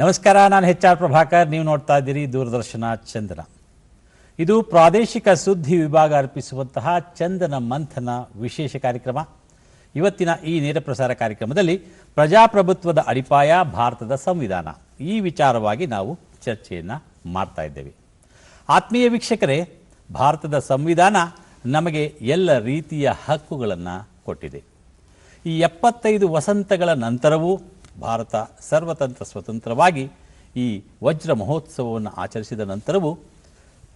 ನಮಸ್ಕಾರ, ನಾನು H R Prabhakar. ನೀವು ನೋಡ್ತಾ ಇದ್ದೀರಿ ದೂರದರ್ಶನ ಚಂದನ. ಇದು ಪ್ರಾದೇಶಿಕ ಸುದ್ದಿ ವಿಭಾಗ ಅರ್ಪಿಸುವಂತಹ ಚಂದನ ಮಂಥನ ವಿಶೇಷ ಕಾರ್ಯಕ್ರಮ. ಇವತ್ತಿನ ಈ ನೇರ ಪ್ರಸಾರ ಕಾರ್ಯಕ್ರಮದಲ್ಲಿ ಪ್ರಜಾಪ್ರಭುತ್ವದ ಅಡಿಪಾಯ ಭಾರತದ ಸಂವಿಧಾನ. ಈ ವಿಚಾರವಾಗಿ ನಾವು ಚರ್ಚೆಯನ್ನು ಮಾಡ್ತಾ ಇದ್ದೇವೆ. ಆತ್ಮೀಯ ವೀಕ್ಷಕರೇ, ಭಾರತದ ಸಂವಿಧಾನ ನಮಗೆ ಎಲ್ಲ ರೀತಿಯ ಹಕ್ಕುಗಳನ್ನು ಕೊಟ್ಟಿದೆ. ಈ ಎಪ್ಪತ್ತೈದು ವಸಂತಗಳ ನಂತರವೂ ಭಾರತ ಸರ್ವತಂತ್ರ ಸ್ವತಂತ್ರವಾಗಿ ಈ ವಜ್ರ ಮಹೋತ್ಸವವನ್ನು ಆಚರಿಸಿದ ನಂತರವೂ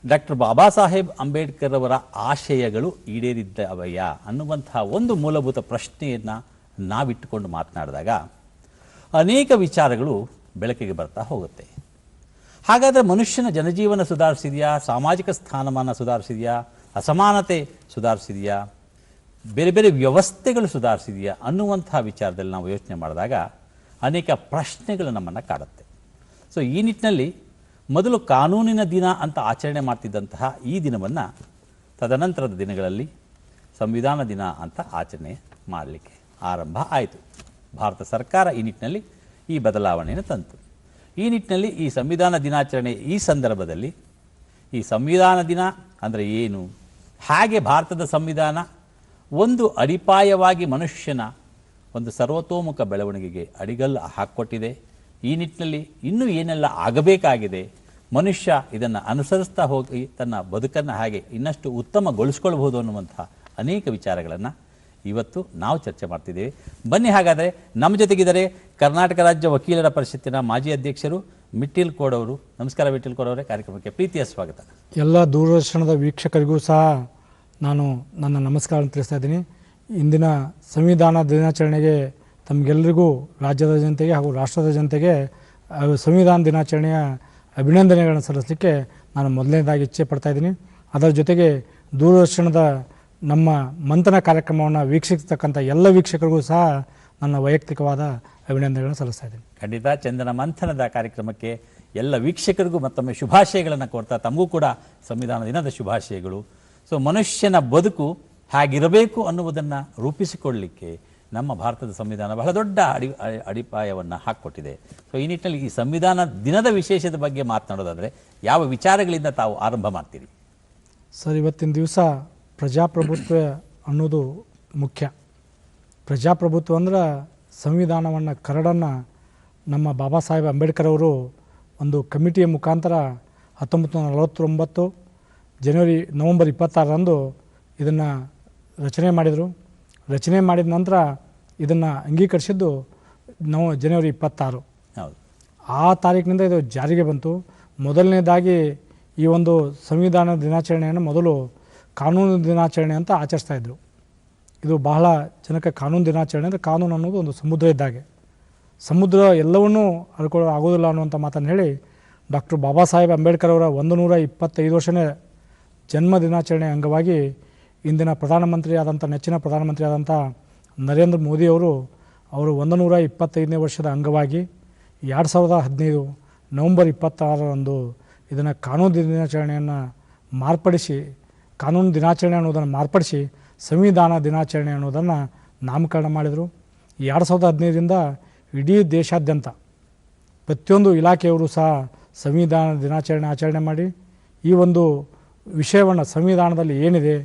ಡಾಕ್ಟರ್ ಬಾಬಾ ಸಾಹೇಬ್ ಅಂಬೇಡ್ಕರ್ ಅವರ ಆಶಯಗಳು ಈಡೇರಿದ್ದವಯ್ಯ ಅನ್ನುವಂತಹ ಒಂದು ಮೂಲಭೂತ ಪ್ರಶ್ನೆಯನ್ನು ನಾವಿಟ್ಟುಕೊಂಡು ಮಾತನಾಡಿದಾಗ ಅನೇಕ ವಿಚಾರಗಳು ಬೆಳಕಿಗೆ ಬರ್ತಾ ಹೋಗುತ್ತೆ. ಹಾಗಾದರೆ ಮನುಷ್ಯನ ಜನಜೀವನ ಸುಧಾರಿಸಿದೆಯಾ? ಸಾಮಾಜಿಕ ಸ್ಥಾನಮಾನ ಸುಧಾರಿಸಿದೆಯಾ? ಅಸಮಾನತೆ ಸುಧಾರಿಸಿದೆಯಾ? ಬೇರೆ ಬೇರೆ ವ್ಯವಸ್ಥೆಗಳು ಸುಧಾರಿಸಿದೆಯಾ ಅನ್ನುವಂಥ ವಿಚಾರದಲ್ಲಿ ನಾವು ಯೋಚನೆ ಮಾಡಿದಾಗ ಅನೇಕ ಪ್ರಶ್ನೆಗಳು ನಮ್ಮನ್ನು ಕಾಡುತ್ತೆ. ಸೊ ಈ ನಿಟ್ಟಿನಲ್ಲಿ ಮೊದಲು ಕಾನೂನಿನ ದಿನ ಅಂತ ಆಚರಣೆ ಮಾಡ್ತಿದ್ದಂತಹ ಈ ದಿನವನ್ನು ತದನಂತರದ ದಿನಗಳಲ್ಲಿ ಸಂವಿಧಾನ ದಿನ ಅಂತ ಆಚರಣೆ ಮಾಡಲಿಕ್ಕೆ ಆರಂಭ ಆಯಿತು. ಭಾರತ ಸರ್ಕಾರ ಈ ನಿಟ್ಟಿನಲ್ಲಿ ಈ ಬದಲಾವಣೆಯನ್ನು ತಂತು. ಈ ನಿಟ್ಟಿನಲ್ಲಿ ಈ ಸಂವಿಧಾನ ದಿನಾಚರಣೆ ಈ ಸಂದರ್ಭದಲ್ಲಿ ಈ ಸಂವಿಧಾನ ದಿನ ಅಂದರೆ ಏನು? ಹಾಗೆ ಭಾರತದ ಸಂವಿಧಾನ ಒಂದು ಅಡಿಪಾಯವಾಗಿ ಮನುಷ್ಯನ ಒಂದು ಸರ್ವತೋಮುಖ ಬೆಳವಣಿಗೆಗೆ ಅಡಿಗಲ್ಲು ಹಾಕ್ಕೊಟ್ಟಿದೆ. ಈ ನಿಟ್ಟಿನಲ್ಲಿ ಇನ್ನೂ ಏನೆಲ್ಲ ಆಗಬೇಕಾಗಿದೆ? ಮನುಷ್ಯ ಇದನ್ನು ಅನುಸರಿಸ್ತಾ ಹೋಗಿ ತನ್ನ ಬದುಕನ್ನು ಹಾಗೆ ಇನ್ನಷ್ಟು ಉತ್ತಮಗೊಳಿಸ್ಕೊಳ್ಬಹುದು ಅನ್ನುವಂಥ ಅನೇಕ ವಿಚಾರಗಳನ್ನು ಇವತ್ತು ನಾವು ಚರ್ಚೆ ಮಾಡ್ತಿದ್ದೇವೆ. ಬನ್ನಿ ಹಾಗಾದರೆ ನಮ್ಮ ಜೊತೆಗಿದ್ದಾರೆ ಕರ್ನಾಟಕ ರಾಜ್ಯ ವಕೀಲರ ಪರಿಷತ್ತಿನ ಮಾಜಿ ಅಧ್ಯಕ್ಷರು ಮಿಟ್ಟಿಲ್ ಕೋಡ್ ಅವರು. ನಮಸ್ಕಾರ ಮಿಟ್ಟಿಲ್ ಕೋಡ್ ಅವರೇ, ಕಾರ್ಯಕ್ರಮಕ್ಕೆ ಪ್ರೀತಿಯ ಸ್ವಾಗತ. ಎಲ್ಲ ದೂರದರ್ಶನದ ವೀಕ್ಷಕರಿಗೂ ಸಹ ನಾನು ನನ್ನ ನಮಸ್ಕಾರ ತಿಳಿಸ್ತಾ ಇದ್ದೀನಿ. ಇಂದಿನ ಸಂವಿಧಾನ ದಿನಾಚರಣೆಗೆ ತಮಗೆಲ್ಲರಿಗೂ ರಾಜ್ಯದ ಜನತೆಗೆ ಹಾಗೂ ರಾಷ್ಟ್ರದ ಜನತೆಗೆ ಸಂವಿಧಾನ ದಿನಾಚರಣೆಯ ಅಭಿನಂದನೆಗಳನ್ನು ಸಲ್ಲಿಸಲಿಕ್ಕೆ ನಾನು ಮೊದಲನೇದಾಗಿ ಇಚ್ಛೆ ಪಡ್ತಾ ಇದ್ದೀನಿ. ಅದರ ಜೊತೆಗೆ ದೂರದರ್ಶನದ ನಮ್ಮ ಮಂಥನ ಕಾರ್ಯಕ್ರಮವನ್ನು ವೀಕ್ಷಿಸತಕ್ಕಂಥ ಎಲ್ಲ ವೀಕ್ಷಕರಿಗೂ ಸಹ ನನ್ನ ವೈಯಕ್ತಿಕವಾದ ಅಭಿನಂದನೆಗಳನ್ನು ಸಲ್ಲಿಸ್ತಾ ಇದ್ದೀನಿ. ಖಂಡಿತ, ಚಂದನ ಮಂಥನದ ಕಾರ್ಯಕ್ರಮಕ್ಕೆ ಎಲ್ಲ ವೀಕ್ಷಕರಿಗೂ ಮತ್ತೊಮ್ಮೆ ಶುಭಾಶಯಗಳನ್ನು ಕೊಡ್ತಾ ತಮಗೂ ಕೂಡ ಸಂವಿಧಾನ ದಿನದ ಶುಭಾಶಯಗಳು. ಸೊ, ಮನುಷ್ಯನ ಬದುಕು ಹೇಗಿರಬೇಕು ಅನ್ನುವುದನ್ನು ರೂಪಿಸಿಕೊಳ್ಳಲಿಕ್ಕೆ ನಮ್ಮ ಭಾರತದ ಸಂವಿಧಾನ ಬಹಳ ದೊಡ್ಡ ಅಡಿ ಅಡಿ- ಅಡಿಪಾಯವನ್ನು ಹಾಕಿಕೊಟ್ಟಿದೆ. ಸೊ ಈ ನಿಟ್ಟಿನಲ್ಲಿ ಈ ಸಂವಿಧಾನ ದಿನದ ವಿಶೇಷದ ಬಗ್ಗೆ ಮಾತನಾಡೋದಾದರೆ ಯಾವ ವಿಚಾರಗಳಿಂದ ತಾವು ಆರಂಭ ಮಾಡ್ತೀರಿ? ಸರ್, ಇವತ್ತಿನ ದಿವಸ ಪ್ರಜಾಪ್ರಭುತ್ವ ಅನ್ನೋದು ಮುಖ್ಯ. ಪ್ರಜಾಪ್ರಭುತ್ವ ಅಂದ್ರೆ ಸಂವಿಧಾನವನ್ನು ಕರಡನ್ನು ನಮ್ಮ ಬಾಬಾ ಸಾಹೇಬ್ ಅಂಬೇಡ್ಕರ್ ಅವರು ಒಂದು ಕಮಿಟಿಯ ಮುಖಾಂತರ ಹತ್ತೊಂಬತ್ತು ನೂರ ನಲವತ್ತೊಂಬತ್ತು ಜನವರಿ, ನವಂಬರ್ ಇಪ್ಪತ್ತಾರರಂದು ಇದನ್ನು ರಚನೆ ಮಾಡಿದರು. ರಚನೆ ಮಾಡಿದ ನಂತರ ಇದನ್ನು ಅಂಗೀಕರಿಸಿದ್ದು ನವ ಜನವರಿ ಇಪ್ಪತ್ತಾರು. ಹೌದು. ಆ ತಾರೀಕಿನಿಂದ ಇದು ಜಾರಿಗೆ ಬಂತು. ಮೊದಲನೇದಾಗಿ ಈ ಒಂದು ಸಂವಿಧಾನ ದಿನಾಚರಣೆಯನ್ನು ಮೊದಲು ಕಾನೂನು ದಿನಾಚರಣೆ ಅಂತ ಆಚರಿಸ್ತಾ ಇದ್ದರು ಇದು ಬಹಳ ಜನಕ್ಕೆ ಕಾನೂನು ದಿನಾಚರಣೆ ಅಂದರೆ ಕಾನೂನು ಅನ್ನೋದು ಒಂದು ಸಮುದ್ರ ಇದ್ದಾಗೆ. ಸಮುದ್ರ ಎಲ್ಲವನ್ನೂ ಅಳ್ಕೊಳ್ಳೋ ಆಗೋದಿಲ್ಲ ಅನ್ನುವಂಥ ಮಾತನ್ನು ಹೇಳಿ ಡಾಕ್ಟರ್ ಬಾಬಾ ಸಾಹೇಬ್ ಅಂಬೇಡ್ಕರ್ ಅವರ ಒಂದು ನೂರ ಇಪ್ಪತ್ತೈದು ವರ್ಷನೇ ಜನ್ಮ ದಿನಾಚರಣೆ ಅಂಗವಾಗಿ ಇಂದಿನ ಪ್ರಧಾನಮಂತ್ರಿ ಆದಂಥ ನೆಚ್ಚಿನ ಪ್ರಧಾನಮಂತ್ರಿ ಆದಂಥ ನರೇಂದ್ರ ಮೋದಿಯವರು ಅವರು ಒಂದು ನೂರ ಇಪ್ಪತ್ತೈದನೇ ವರ್ಷದ ಅಂಗವಾಗಿ ಎರಡು ಸಾವಿರದ ಹದಿನೈದು ನವಂಬರ್ ಇಪ್ಪತ್ತಾರರಂದು ಇದನ್ನು ಕಾನೂನು ದಿನಾಚರಣೆಯನ್ನು ಮಾರ್ಪಡಿಸಿ, ಕಾನೂನು ದಿನಾಚರಣೆ ಅನ್ನೋದನ್ನು ಮಾರ್ಪಡಿಸಿ, ಸಂವಿಧಾನ ದಿನಾಚರಣೆ ಅನ್ನೋದನ್ನು ನಾಮಕರಣ ಮಾಡಿದರು. ಎರಡು ಸಾವಿರದ ಹದಿನೈದರಿಂದ ಇಡೀ ದೇಶಾದ್ಯಂತ ಪ್ರತಿಯೊಂದು ಇಲಾಖೆಯವರು ಸಹ ಸಂವಿಧಾನ ದಿನಾಚರಣೆ ಆಚರಣೆ ಮಾಡಿ, ಈ ಒಂದು ವಿಷಯವನ್ನು ಸಂವಿಧಾನದಲ್ಲಿ ಏನಿದೆ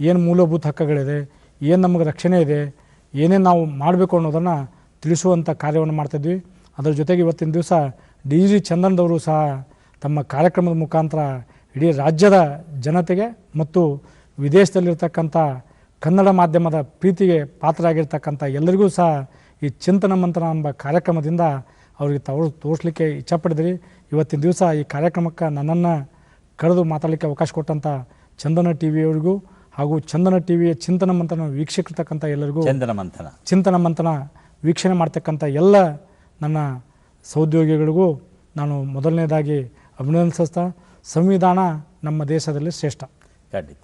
ಏನು ಮೂಲಭೂತ ಹಕ್ಕುಗಳಿದೆ, ಏನು ನಮಗೆ ರಕ್ಷಣೆ ಇದೆ, ಏನೇನು ನಾವು ಮಾಡಬೇಕು ಅನ್ನೋದನ್ನು ತಿಳಿಸುವಂಥ ಕಾರ್ಯವನ್ನು ಮಾಡ್ತಿದ್ವಿ ಅದರ ಜೊತೆಗೆ ಇವತ್ತಿನ ದಿವಸ ಡಿ ಜಿ ಚಂದನ್ದವರು ಸಹ ತಮ್ಮ ಕಾರ್ಯಕ್ರಮದ ಮುಖಾಂತರ ಇಡೀ ರಾಜ್ಯದ ಜನತೆಗೆ ಮತ್ತು ವಿದೇಶದಲ್ಲಿರ್ತಕ್ಕಂಥ ಕನ್ನಡ ಮಾಧ್ಯಮದ ಪ್ರೀತಿಗೆ ಪಾತ್ರರಾಗಿರ್ತಕ್ಕಂಥ ಎಲ್ಲರಿಗೂ ಸಹ ಈ ಚಿಂತನ ಮಂಥನ ಎಂಬ ಕಾರ್ಯಕ್ರಮದಿಂದ ಅವರಿಗೆ ತವರು ತೋರಿಸ್ಲಿಕ್ಕೆ ಇಚ್ಛಪಟ್ಟಿದ್ರಿ ಇವತ್ತಿನ ದಿವಸ ಈ ಕಾರ್ಯಕ್ರಮಕ್ಕೆ ನನ್ನನ್ನು ಕರೆದು ಮಾತಾಡಲಿಕ್ಕೆ ಅವಕಾಶ ಕೊಟ್ಟಂಥ ಚಂದನ ಟಿ ವಿಯವರಿಗೂ ಹಾಗೂ ಚಂದನ ಟಿವಿಯ ಚಿಂತನ ಮಂಥನ ವೀಕ್ಷಕಿರ್ತಕ್ಕಂಥ ಎಲ್ಲರಿಗೂ ಚಂದನ ಮಂಥನ. ಚಿಂತನ ಮಂಥನ ವೀಕ್ಷಣೆ ಮಾಡ್ತಕ್ಕಂಥ ಎಲ್ಲ ನನ್ನ ಸಹೋದ್ಯೋಗಿಗಳಿಗೂ ನಾನು ಮೊದಲನೇದಾಗಿ ಅಭಿನಂದಿಸ್ತಾ ಸಂವಿಧಾನ ನಮ್ಮ ದೇಶದಲ್ಲಿ ಶ್ರೇಷ್ಠ. ಖಂಡಿತ.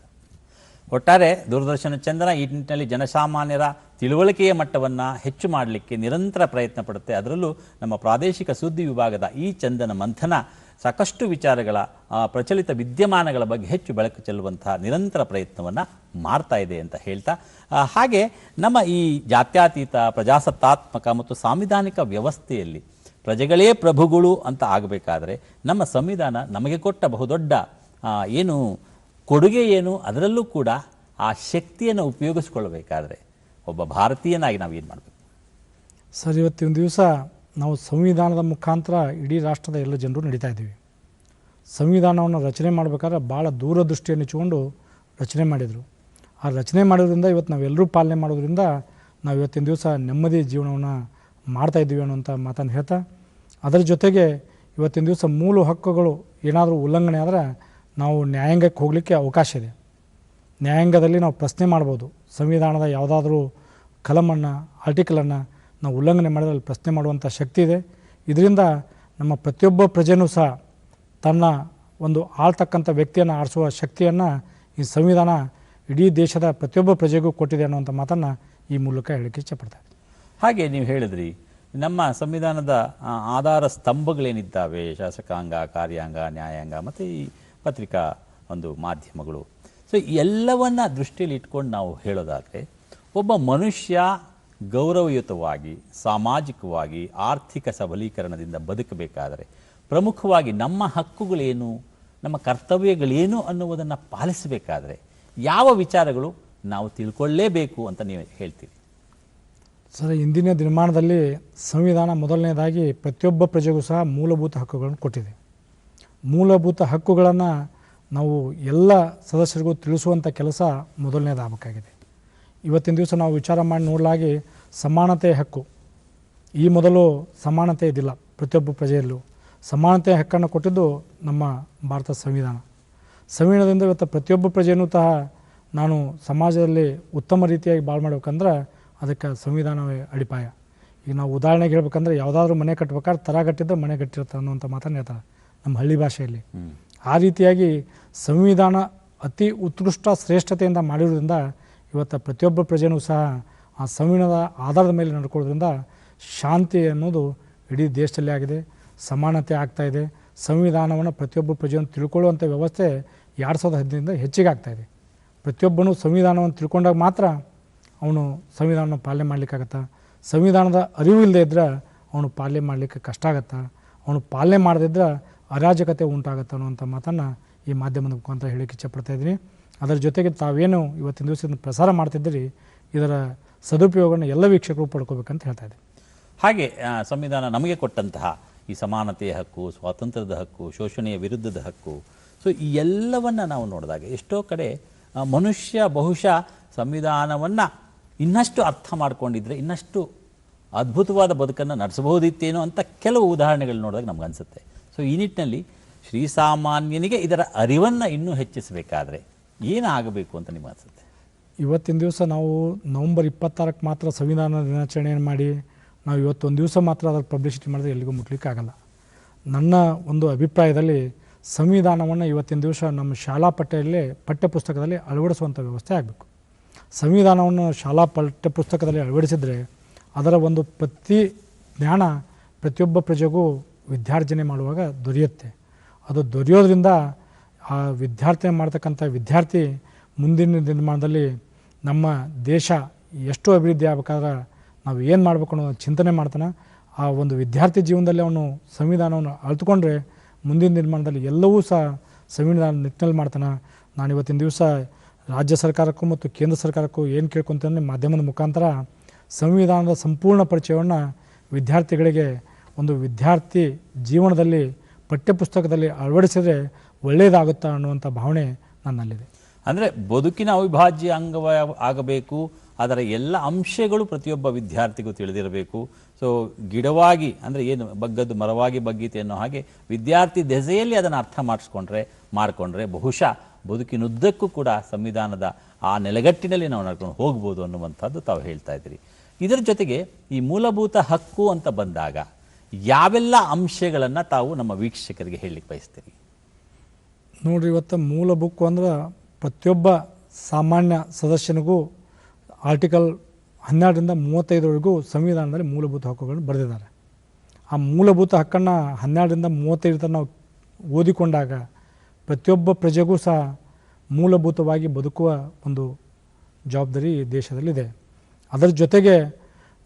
ಒಟ್ಟಾರೆ ದೂರದರ್ಶನ ಚಂದನ ಈ ನಿಟ್ಟಿನಲ್ಲಿ ಜನಸಾಮಾನ್ಯರ ತಿಳುವಳಿಕೆಯ ಮಟ್ಟವನ್ನು ಹೆಚ್ಚು ಮಾಡಲಿಕ್ಕೆ ನಿರಂತರ ಪ್ರಯತ್ನ ಪಡುತ್ತೆ. ಅದರಲ್ಲೂ ನಮ್ಮ ಪ್ರಾದೇಶಿಕ ಸುದ್ದಿ ವಿಭಾಗದ ಈ ಚಂದನ ಮಂಥನ ಸಾಕಷ್ಟು ವಿಚಾರಗಳ ಪ್ರಚಲಿತ ವಿದ್ಯಮಾನಗಳ ಬಗ್ಗೆ ಹೆಚ್ಚು ಬೆಳಕು ಚೆಲ್ಲುವಂತಹ ನಿರಂತರ ಪ್ರಯತ್ನವನ್ನು ಮಾಡ್ತಾ ಇದೆ ಅಂತ ಹೇಳ್ತಾ ಹಾಗೆ ನಮ್ಮ ಈ ಜಾತ್ಯಾತೀತ, ಪ್ರಜಾಸತ್ತಾತ್ಮಕ ಮತ್ತು ಸಾಂವಿಧಾನಿಕ ವ್ಯವಸ್ಥೆಯಲ್ಲಿ ಪ್ರಜೆಗಳೇ ಪ್ರಭುಗಳು ಅಂತ ಆಗಬೇಕಾದ್ರೆ ನಮ್ಮ ಸಂವಿಧಾನ ನಮಗೆ ಕೊಟ್ಟ ಬಹುದೊಡ್ಡ ಏನು ಕೊಡುಗೆ ಏನು ಅದರಲ್ಲೂ ಕೂಡ ಆ ಶಕ್ತಿಯನ್ನು ಉಪಯೋಗಿಸ್ಕೊಳ್ಬೇಕಾದ್ರೆ ಒಬ್ಬ ಭಾರತೀಯನಾಗಿ ನಾವು ಏನು ಮಾಡಬೇಕು? ಸರ್, ಇವತ್ತಿನ ದಿವಸ ನಾವು ಸಂವಿಧಾನದ ಮುಖಾಂತರ ಇಡೀ ರಾಷ್ಟ್ರದ ಎಲ್ಲ ಜನರು ನಡೀತಾ ಇದ್ದೀವಿ. ಸಂವಿಧಾನವನ್ನು ರಚನೆ ಮಾಡಬೇಕಾದ್ರೆ ಭಾಳ ದೂರದೃಷ್ಟಿಯನ್ನು ಇಚ್ಕೊಂಡು ರಚನೆ ಮಾಡಿದರು. ಆ ರಚನೆ ಮಾಡೋದ್ರಿಂದ ಇವತ್ತು ನಾವೆಲ್ಲರೂ ಪಾಲನೆ ಮಾಡೋದ್ರಿಂದ ನಾವು ಇವತ್ತಿನ ದಿವಸ ನೆಮ್ಮದಿ ಜೀವನವನ್ನು ಮಾಡ್ತಾ ಇದ್ದೀವಿ ಅನ್ನುವಂಥ ಮಾತನ್ನು ಹೇಳ್ತಾ, ಅದರ ಜೊತೆಗೆ ಇವತ್ತಿನ ದಿವಸ ಮೂಲ ಹಕ್ಕುಗಳು ಏನಾದರೂ ಉಲ್ಲಂಘನೆ ಆದರೆ ನಾವು ನ್ಯಾಯಾಂಗಕ್ಕೆ ಹೋಗಲಿಕ್ಕೆ ಅವಕಾಶ ಇದೆ. ನ್ಯಾಯಾಂಗದಲ್ಲಿ ನಾವು ಪ್ರಶ್ನೆ ಮಾಡ್ಬೋದು, ಸಂವಿಧಾನದ ಯಾವುದಾದ್ರೂ ಕಲಮನ್ನು, ಆರ್ಟಿಕಲನ್ನು ನಾವು ಉಲ್ಲಂಘನೆ ಮಾಡಿದ್ರೆ ಅಲ್ಲಿ ಪ್ರಶ್ನೆ ಮಾಡುವಂಥ ಶಕ್ತಿ ಇದೆ. ಇದರಿಂದ ನಮ್ಮ ಪ್ರತಿಯೊಬ್ಬ ಪ್ರಜೆನೂ ಸಹ ತನ್ನ ಒಂದು ಆಳ್ತಕ್ಕಂಥ ವ್ಯಕ್ತಿಯನ್ನು ಆರಿಸುವ ಶಕ್ತಿಯನ್ನು ಈ ಸಂವಿಧಾನ ಇಡೀ ದೇಶದ ಪ್ರತಿಯೊಬ್ಬ ಪ್ರಜೆಗೂ ಕೊಟ್ಟಿದೆ ಅನ್ನುವಂಥ ಮಾತನ್ನು ಈ ಮೂಲಕ ಹೇಳಕ್ಕೆ ಇಷ್ಟಪಡ್ತಾರೆ ಹಾಗೆ ನೀವು ಹೇಳಿದ್ರಿ, ನಮ್ಮ ಸಂವಿಧಾನದ ಆಧಾರ ಸ್ತಂಭಗಳೇನಿದ್ದಾವೆ? ಶಾಸಕಾಂಗ, ಕಾರ್ಯಾಂಗ, ನ್ಯಾಯಾಂಗ ಮತ್ತು ಈ ಪತ್ರಿಕಾ ಒಂದು ಮಾಧ್ಯಮಗಳು. ಸೊ ಎಲ್ಲವನ್ನು ದೃಷ್ಟಿಯಲ್ಲಿ ಇಟ್ಕೊಂಡು ನಾವು ಹೇಳೋದಾದರೆ, ಒಬ್ಬ ಮನುಷ್ಯ ಗೌರವಯುತವಾಗಿ, ಸಾಮಾಜಿಕವಾಗಿ, ಆರ್ಥಿಕ ಸಬಲೀಕರಣದಿಂದ ಬದುಕಬೇಕಾದರೆ ಪ್ರಮುಖವಾಗಿ ನಮ್ಮ ಹಕ್ಕುಗಳೇನು, ನಮ್ಮ ಕರ್ತವ್ಯಗಳೇನು ಅನ್ನುವುದನ್ನು ಪಾಲಿಸಬೇಕಾದರೆ ಯಾವ ವಿಚಾರಗಳು ನಾವು ತಿಳ್ಕೊಳ್ಳೇಬೇಕು ಅಂತ ನೀವು ಹೇಳ್ತೀರಿ? ಸರ್, ಇಂದಿನ ದಿನಮಾನದಲ್ಲಿ ಸಂವಿಧಾನ ಮೊದಲನೇದಾಗಿ ಪ್ರತಿಯೊಬ್ಬ ಪ್ರಜೆಗೂ ಸಹ ಮೂಲಭೂತ ಹಕ್ಕುಗಳನ್ನು ಕೊಟ್ಟಿದೆ. ಮೂಲಭೂತ ಹಕ್ಕುಗಳನ್ನು ನಾವು ಎಲ್ಲ ಸದಸ್ಯರಿಗೂ ತಿಳಿಸುವಂಥ ಕೆಲಸ ಮೊದಲನೇದಾಗಬೇಕಾಗಿದೆ. ಇವತ್ತಿನ ದಿವಸ ನಾವು ವಿಚಾರ ಮಾಡಿ ನೋಡಲಾಗಿ ಸಮಾನತೆ ಹಕ್ಕು. ಈ ಮೊದಲು ಸಮಾನತೆ ಇದ್ದಿಲ್ಲ ಪ್ರತಿಯೊಬ್ಬ ಪ್ರಜೆಯಲ್ಲೂ. ಸಮಾನತೆ ಹಕ್ಕನ್ನು ಕೊಟ್ಟಿದ್ದು ನಮ್ಮ ಭಾರತ ಸಂವಿಧಾನ. ಸಂವಿಧಾನದಿಂದ ಇವತ್ತು ಪ್ರತಿಯೊಬ್ಬ ಪ್ರಜೆಯೂ ಸಹ ನಾನು ಸಮಾಜದಲ್ಲಿ ಉತ್ತಮ ರೀತಿಯಾಗಿ ಬಾಳು ಮಾಡ್ಬೇಕಂದ್ರೆ ಅದಕ್ಕೆ ಸಂವಿಧಾನವೇ ಅಡಿಪಾಯ. ಈಗ ನಾವು ಉದಾಹರಣೆಗೆ ಹೇಳ್ಬೇಕಂದ್ರೆ ಯಾವುದಾದ್ರೂ ಮನೆ ಕಟ್ಬೇಕಾದ್ರೆ ತರ ಕಟ್ಟಿದ್ರೆ ಮನೆ ಕಟ್ಟಿರುತ್ತೆ ಅನ್ನುವಂಥ ಮಾತನ್ನು ಹೇಳ್ತಾರೆ ನಮ್ಮ ಹಳ್ಳಿ ಭಾಷೆಯಲ್ಲಿ. ಆ ರೀತಿಯಾಗಿ ಸಂವಿಧಾನ ಅತಿ ಉತ್ಕೃಷ್ಟ ಶ್ರೇಷ್ಠತೆಯಿಂದ ಮಾಡಿರೋದ್ರಿಂದ ಇವತ್ತು ಪ್ರತಿಯೊಬ್ಬ ಪ್ರಜೆನೂ ಸಹ ಆ ಸಂವಿಧಾನದ ಆಧಾರದ ಮೇಲೆ ನಡ್ಕೊಳ್ಳೋದ್ರಿಂದ ಶಾಂತಿ ಅನ್ನೋದು ಇಡೀ ದೇಶದಲ್ಲಿ ಆಗಿದೆ. ಸಮಾನತೆ ಆಗ್ತಾ ಇದೆ. ಸಂವಿಧಾನವನ್ನು ಪ್ರತಿಯೊಬ್ಬ ಪ್ರಜೆಯನ್ನು ತಿಳ್ಕೊಳ್ಳುವಂಥ ವ್ಯವಸ್ಥೆ ಎರಡು ಸಾವಿರದ ಹದಿನೈದರಿಂದ ಹೆಚ್ಚಿಗೆ ಇದೆ. ಪ್ರತಿಯೊಬ್ಬನು ಸಂವಿಧಾನವನ್ನು ತಿಳ್ಕೊಂಡಾಗ ಮಾತ್ರ ಅವನು ಸಂವಿಧಾನವನ್ನು ಪಾಲನೆ ಮಾಡಲಿಕ್ಕಾಗತ್ತೆ? ಸಂವಿಧಾನದ ಅರಿವು ಇಲ್ಲದೆ ಇದ್ದರೆ ಅವನು ಪಾಲನೆ ಮಾಡಲಿಕ್ಕೆ ಕಷ್ಟ ಆಗತ್ತೆ? ಅವನು ಪಾಲನೆ ಮಾಡದಿದ್ದರೆ ಅರಾಜಕತೆ ಉಂಟಾಗತ್ತೆ ಅನ್ನುವಂಥ ಮಾತನ್ನು ಈ ಮಾಧ್ಯಮದ ಮುಖಾಂತರ ಹೇಳಕ್ಕೆ ಇಚ್ಛಪಡ್ತಾ ಇದ್ದೀನಿ. ಅದರ ಜೊತೆಗೆ ತಾವೇನು ಇವತ್ತಿನ ದಿವಸ ಪ್ರಸಾರ ಮಾಡ್ತಿದ್ದೀರಿ, ಇದರ ಸದುಪಯೋಗವನ್ನು ಎಲ್ಲ ವೀಕ್ಷಕರು ಪಡ್ಕೋಬೇಕಂತ ಹೇಳ್ತಾ ಇದೆ ಹಾಗೆ ಸಂವಿಧಾನ ನಮಗೆ ಕೊಟ್ಟಂತಹ ಈ ಸಮಾನತೆಯ ಹಕ್ಕು, ಸ್ವಾತಂತ್ರ್ಯದ ಹಕ್ಕು, ಶೋಷಣೆಯ ವಿರುದ್ಧದ ಹಕ್ಕು, ಸೊ ಈ ಎಲ್ಲವನ್ನು ನಾವು ನೋಡಿದಾಗ ಎಷ್ಟೋ ಕಡೆ ಮನುಷ್ಯ ಬಹುಶಃ ಸಂವಿಧಾನವನ್ನು ಇನ್ನಷ್ಟು ಅರ್ಥ ಮಾಡ್ಕೊಂಡಿದ್ರೆ ಇನ್ನಷ್ಟು ಅದ್ಭುತವಾದ ಬದುಕನ್ನು ನಡೆಸಬಹುದಿತ್ತೇನೋ ಅಂತ ಕೆಲವು ಉದಾಹರಣೆಗಳು ನೋಡಿದಾಗ ನಮ್ಗೆ ಅನಿಸುತ್ತೆ ಸೊ ಈ ನಿಟ್ಟಿನಲ್ಲಿ ಶ್ರೀಸಾಮಾನ್ಯನಿಗೆ ಇದರ ಅರಿವನ್ನು ಇನ್ನೂ ಹೆಚ್ಚಿಸಬೇಕಾದ್ರೆ ಏನಾಗಬೇಕು ಅಂತ ನಿಮ್ಮ ಅನಿಸುತ್ತೆ? ಇವತ್ತಿನ ದಿವಸ ನಾವು ನವಂಬರ್ ಇಪ್ಪತ್ತಾರಕ್ಕೆ ಮಾತ್ರ ಸಂವಿಧಾನ ದಿನಾಚರಣೆಯನ್ನು ಮಾಡಿ, ನಾವು ಇವತ್ತೊಂದು ದಿವಸ ಮಾತ್ರ ಅದರ ಪಬ್ಲಿಸಿಟಿ ಮಾಡಿದ್ರೆ ಎಲ್ಲಿಗೂ ಮುಟ್ಲಿಕ್ಕೆ ಆಗಲ್ಲ. ನನ್ನ ಒಂದು ಅಭಿಪ್ರಾಯದಲ್ಲಿ ಸಂವಿಧಾನವನ್ನು ಇವತ್ತಿನ ದಿವಸ ನಮ್ಮ ಶಾಲಾ ಪಠ್ಯದಲ್ಲಿ, ಪಠ್ಯಪುಸ್ತಕದಲ್ಲಿ ಅಳವಡಿಸುವಂಥ ವ್ಯವಸ್ಥೆ ಆಗಬೇಕು. ಸಂವಿಧಾನವನ್ನು ಶಾಲಾ ಪಠ್ಯಪುಸ್ತಕದಲ್ಲಿ ಅಳವಡಿಸಿದರೆ ಅದರ ಒಂದು ಪ್ರತಿ ಜ್ಞಾನ ಪ್ರತಿಯೊಬ್ಬ ಪ್ರಜೆಗೂ ವಿದ್ಯಾರ್ಜನೆ ಮಾಡುವಾಗ ದೊರೆಯುತ್ತೆ. ಅದು ದೊರೆಯೋದ್ರಿಂದ ಆ ವಿದ್ಯಾರ್ಥಿ ಮಾಡ್ತಕ್ಕಂಥ ವಿದ್ಯಾರ್ಥಿ ಮುಂದಿನ ದಿನಮಾನದಲ್ಲಿ ನಮ್ಮ ದೇಶ ಎಷ್ಟು ಅಭಿವೃದ್ಧಿ ಆಗ್ಬೇಕಾದ್ರೆ ನಾವು ಏನು ಮಾಡಬೇಕು ಅನ್ನೋ ಚಿಂತನೆ ಮಾಡ್ತಾನೆ. ಆ ಒಂದು ವಿದ್ಯಾರ್ಥಿ ಜೀವನದಲ್ಲಿ ಅವನು ಸಂವಿಧಾನವನ್ನು ಅಳ್ತುಕೊಂಡ್ರೆ ಮುಂದಿನ ನಿರ್ಮಾಣದಲ್ಲಿ ಎಲ್ಲವೂ ಸಹ ಸಂವಿಧಾನ ನಿಟ್ಟಿನಲ್ಲಿ ಮಾಡ್ತಾನೆ. ನಾನು ಇವತ್ತಿನ ದಿವಸ ರಾಜ್ಯ ಸರ್ಕಾರಕ್ಕೂ ಮತ್ತು ಕೇಂದ್ರ ಸರ್ಕಾರಕ್ಕೂ ಏನು ಕೇಳ್ಕೊತಾನೆ ಮಾಧ್ಯಮದ ಮುಖಾಂತರ ಸಂವಿಧಾನದ ಸಂಪೂರ್ಣ ಪರಿಚಯವನ್ನು ವಿದ್ಯಾರ್ಥಿಗಳಿಗೆ ಒಂದು ವಿದ್ಯಾರ್ಥಿ ಜೀವನದಲ್ಲಿ ಪಠ್ಯಪುಸ್ತಕದಲ್ಲಿ ಅಳವಡಿಸಿದರೆ ಒಳ್ಳೆಯದಾಗುತ್ತಾ ಅನ್ನುವಂಥ ಭಾವನೆ ನನ್ನಲ್ಲಿದೆ. ಅಂದರೆ ಬದುಕಿನ ಅವಿಭಾಜ್ಯ ಅಂಗವ ಆಗಬೇಕು, ಅದರ ಎಲ್ಲ ಅಂಶಗಳು ಪ್ರತಿಯೊಬ್ಬ ವಿದ್ಯಾರ್ಥಿಗೂ ತಿಳಿದಿರಬೇಕು. ಸೊ ಗಿಡವಾಗಿ, ಅಂದರೆ ಏನು, ಬಗ್ಗದ್ದು ಮರವಾಗಿ ಬಗ್ಗೀತೆ ಅನ್ನೋ ಹಾಗೆ ವಿದ್ಯಾರ್ಥಿ ದೆಸೆಯಲ್ಲಿ ಅದನ್ನು ಅರ್ಥ ಮಾಡಿಸ್ಕೊಂಡ್ರೆ, ಮಾಡಿಕೊಂಡ್ರೆ ಬಹುಶಃ ಬದುಕಿನುದ್ದಕ್ಕೂ ಕೂಡ ಸಂವಿಧಾನದ ಆ ನೆಲೆಗಟ್ಟಿನಲ್ಲಿ ನಾವು ನಡ್ಕೊಂಡು ಹೋಗ್ಬೋದು ಅನ್ನುವಂಥದ್ದು ತಾವು ಹೇಳ್ತಾ ಇದ್ದೀರಿ. ಇದರ ಜೊತೆಗೆ ಈ ಮೂಲಭೂತ ಹಕ್ಕು ಅಂತ ಬಂದಾಗ, ಯಾವೆಲ್ಲ ಅಂಶಗಳನ್ನು ತಾವು ನಮ್ಮ ವೀಕ್ಷಕರಿಗೆ ಹೇಳಲಿಕ್ಕೆ ಬಯಸ್ತೀರಿ? ನೋಡ್ರಿ, ಇವತ್ತು ಮೂಲ ಬುಕ್ ಅಂದ್ರೆ ಪ್ರತಿಯೊಬ್ಬ ಸಾಮಾನ್ಯ ಸದಸ್ಯನಿಗೂ ಆರ್ಟಿಕಲ್ ಹನ್ನೆರಡರಿಂದ ಮೂವತ್ತೈದರವರೆಗೂ ಸಂವಿಧಾನದಲ್ಲಿ ಮೂಲಭೂತ ಹಕ್ಕುಗಳನ್ನು ಬರೆದಿದ್ದಾರೆ. ಆ ಮೂಲಭೂತ ಹಕ್ಕನ್ನು ಹನ್ನೆರಡರಿಂದ ಮೂವತ್ತೈದು ತನಕ ನಾವು ಓದಿಕೊಂಡಾಗ ಪ್ರತಿಯೊಬ್ಬ ಪ್ರಜೆಗೂ ಸಹ ಮೂಲಭೂತವಾಗಿ ಬದುಕುವ ಒಂದು ಜವಾಬ್ದಾರಿ ದೇಶದಲ್ಲಿದೆ. ಅದರ ಜೊತೆಗೆ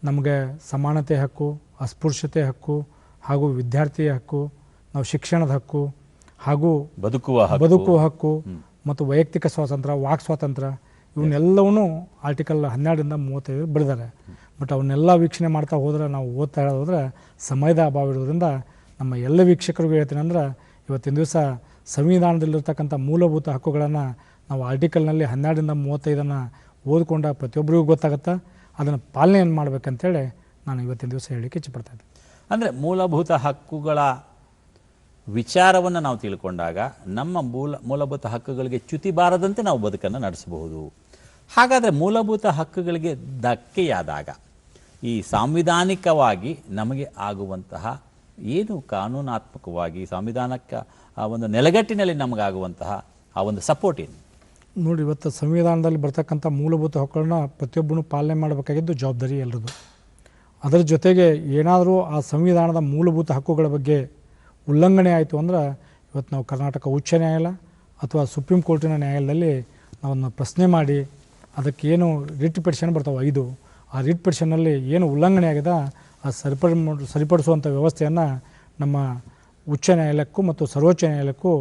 ನಮಗೆ ಸಮಾನತೆ ಹಕ್ಕು ಅಸ್ಪೃಶ್ಯತೆ ಹಕ್ಕು ಹಾಗೂ ವಿದ್ಯಾರ್ಥಿಯ ಹಕ್ಕು, ನಾವು ಶಿಕ್ಷಣದ ಹಕ್ಕು ಹಾಗೂ ಬದುಕುವ. ಬದುಕುವ ಹಕ್ಕು ಮತ್ತು ವೈಯಕ್ತಿಕ ಸ್ವಾತಂತ್ರ್ಯ ವಾಕ್ ಸ್ವಾತಂತ್ರ್ಯ ಇವನ್ನೆಲ್ಲವನ್ನು ಆರ್ಟಿಕಲ್ ಹನ್ನೆರಡರಿಂದ ಮೂವತ್ತೈದು ಬಿಡಿದ್ದಾರೆ ಬಟ್ ಅವನ್ನೆಲ್ಲ ವೀಕ್ಷಣೆ ಮಾಡ್ತಾ ಹೋದ್ರೆ ನಾವು ಓದ್ತಾ ಹೇಳೋದ್ರೆ ಸಮಯದ ಅಭಾವ ಇರೋದ್ರಿಂದ ನಮ್ಮ ಎಲ್ಲ ವೀಕ್ಷಕರಿಗೂ ಹೇಳ್ತೀನಿ ಅಂದ್ರೆ ಇವತ್ತಿನ ದಿವಸ ಸಂವಿಧಾನದಲ್ಲಿರ್ತಕ್ಕಂಥ ಮೂಲಭೂತ ಹಕ್ಕುಗಳನ್ನು ನಾವು ಆರ್ಟಿಕಲ್ನಲ್ಲಿ ಹನ್ನೆರಡರಿಂದ ಮೂವತ್ತೈದನ್ನು ಓದ್ಕೊಂಡ ಪ್ರತಿಯೊಬ್ಬರಿಗೂ ಗೊತ್ತಾಗುತ್ತೆ. ಅದನ್ನು ಪಾಲನೆಯನ್ನು ಮಾಡಬೇಕಂತೇಳಿ ನಾನು ಇವತ್ತಿನ ದಿವಸ ಹೇಳಲಿಕ್ಕೆ ಇಚ್ಛಪಡ್ತಾ ಇದ್ದೀನಿ. ಅಂದರೆ ಮೂಲಭೂತ ಹಕ್ಕುಗಳ ವಿಚಾರವನ್ನು ನಾವು ತಿಳ್ಕೊಂಡಾಗ ನಮ್ಮ ಮೂಲ ಮೂಲಭೂತ ಹಕ್ಕುಗಳಿಗೆ ಚ್ಯುತಿ ಬಾರದಂತೆ ನಾವು ಬದುಕನ್ನು ನಡೆಸಬಹುದು. ಹಾಗಾದರೆ ಮೂಲಭೂತ ಹಕ್ಕುಗಳಿಗೆ ಧಕ್ಕೆಯಾದಾಗ ಈ ಸಾಂವಿಧಾನಿಕವಾಗಿ ನಮಗೆ ಆಗುವಂತಹ ಏನು ಕಾನೂನಾತ್ಮಕವಾಗಿ ಸಾಂವಿಧಾನಕ್ಕೆ ಆ ಒಂದು ನೆಲೆಗಟ್ಟಿನಲ್ಲಿ ನಮಗಾಗುವಂತಹ ಆ ಒಂದು ಸಪೋರ್ಟ್ ಏನು? ನೋಡಿ, ಇವತ್ತು ಸಂವಿಧಾನದಲ್ಲಿ ಬರ್ತಕ್ಕಂಥ ಮೂಲಭೂತ ಹಕ್ಕುಗಳನ್ನ ಪ್ರತಿಯೊಬ್ಬನು ಪಾಲನೆ ಮಾಡಬೇಕಾಗಿದ್ದು ಜವಾಬ್ದಾರಿ ಎಲ್ಲರದು. ಅದರ ಜೊತೆಗೆ ಏನಾದರೂ ಆ ಸಂವಿಧಾನದ ಮೂಲಭೂತ ಹಕ್ಕುಗಳ ಬಗ್ಗೆ ಉಲ್ಲಂಘನೆ ಆಯಿತು ಅಂದ್ರೆ ಇವತ್ತು ನಾವು ಕರ್ನಾಟಕ ಉಚ್ಚ ನ್ಯಾಯಾಲಯ ಅಥವಾ ಸುಪ್ರೀಂ ಕೋರ್ಟಿನ ನ್ಯಾಯಾಲಯದಲ್ಲಿ ನಾವನ್ನು ಪ್ರಶ್ನೆ ಮಾಡಿ ಅದಕ್ಕೆ ಏನು ರಿಟ್ ಪಿಟಿಷನ್ ಬರ್ತಾವೆ ಐದು, ಆ ರಿಟ್ ಪಿಟಿಷನ್ನಲ್ಲಿ ಏನು ಉಲ್ಲಂಘನೆ ಆಗಿದೆ, ಆ ಸರಿಪಡಿ ಸರಿಪಡಿಸುವಂಥ ವ್ಯವಸ್ಥೆಯನ್ನು ನಮ್ಮ ಉಚ್ಚ ನ್ಯಾಯಾಲಯಕ್ಕೂ ಮತ್ತು ಸರ್ವೋಚ್ಚ ನ್ಯಾಯಾಲಯಕ್ಕೂ,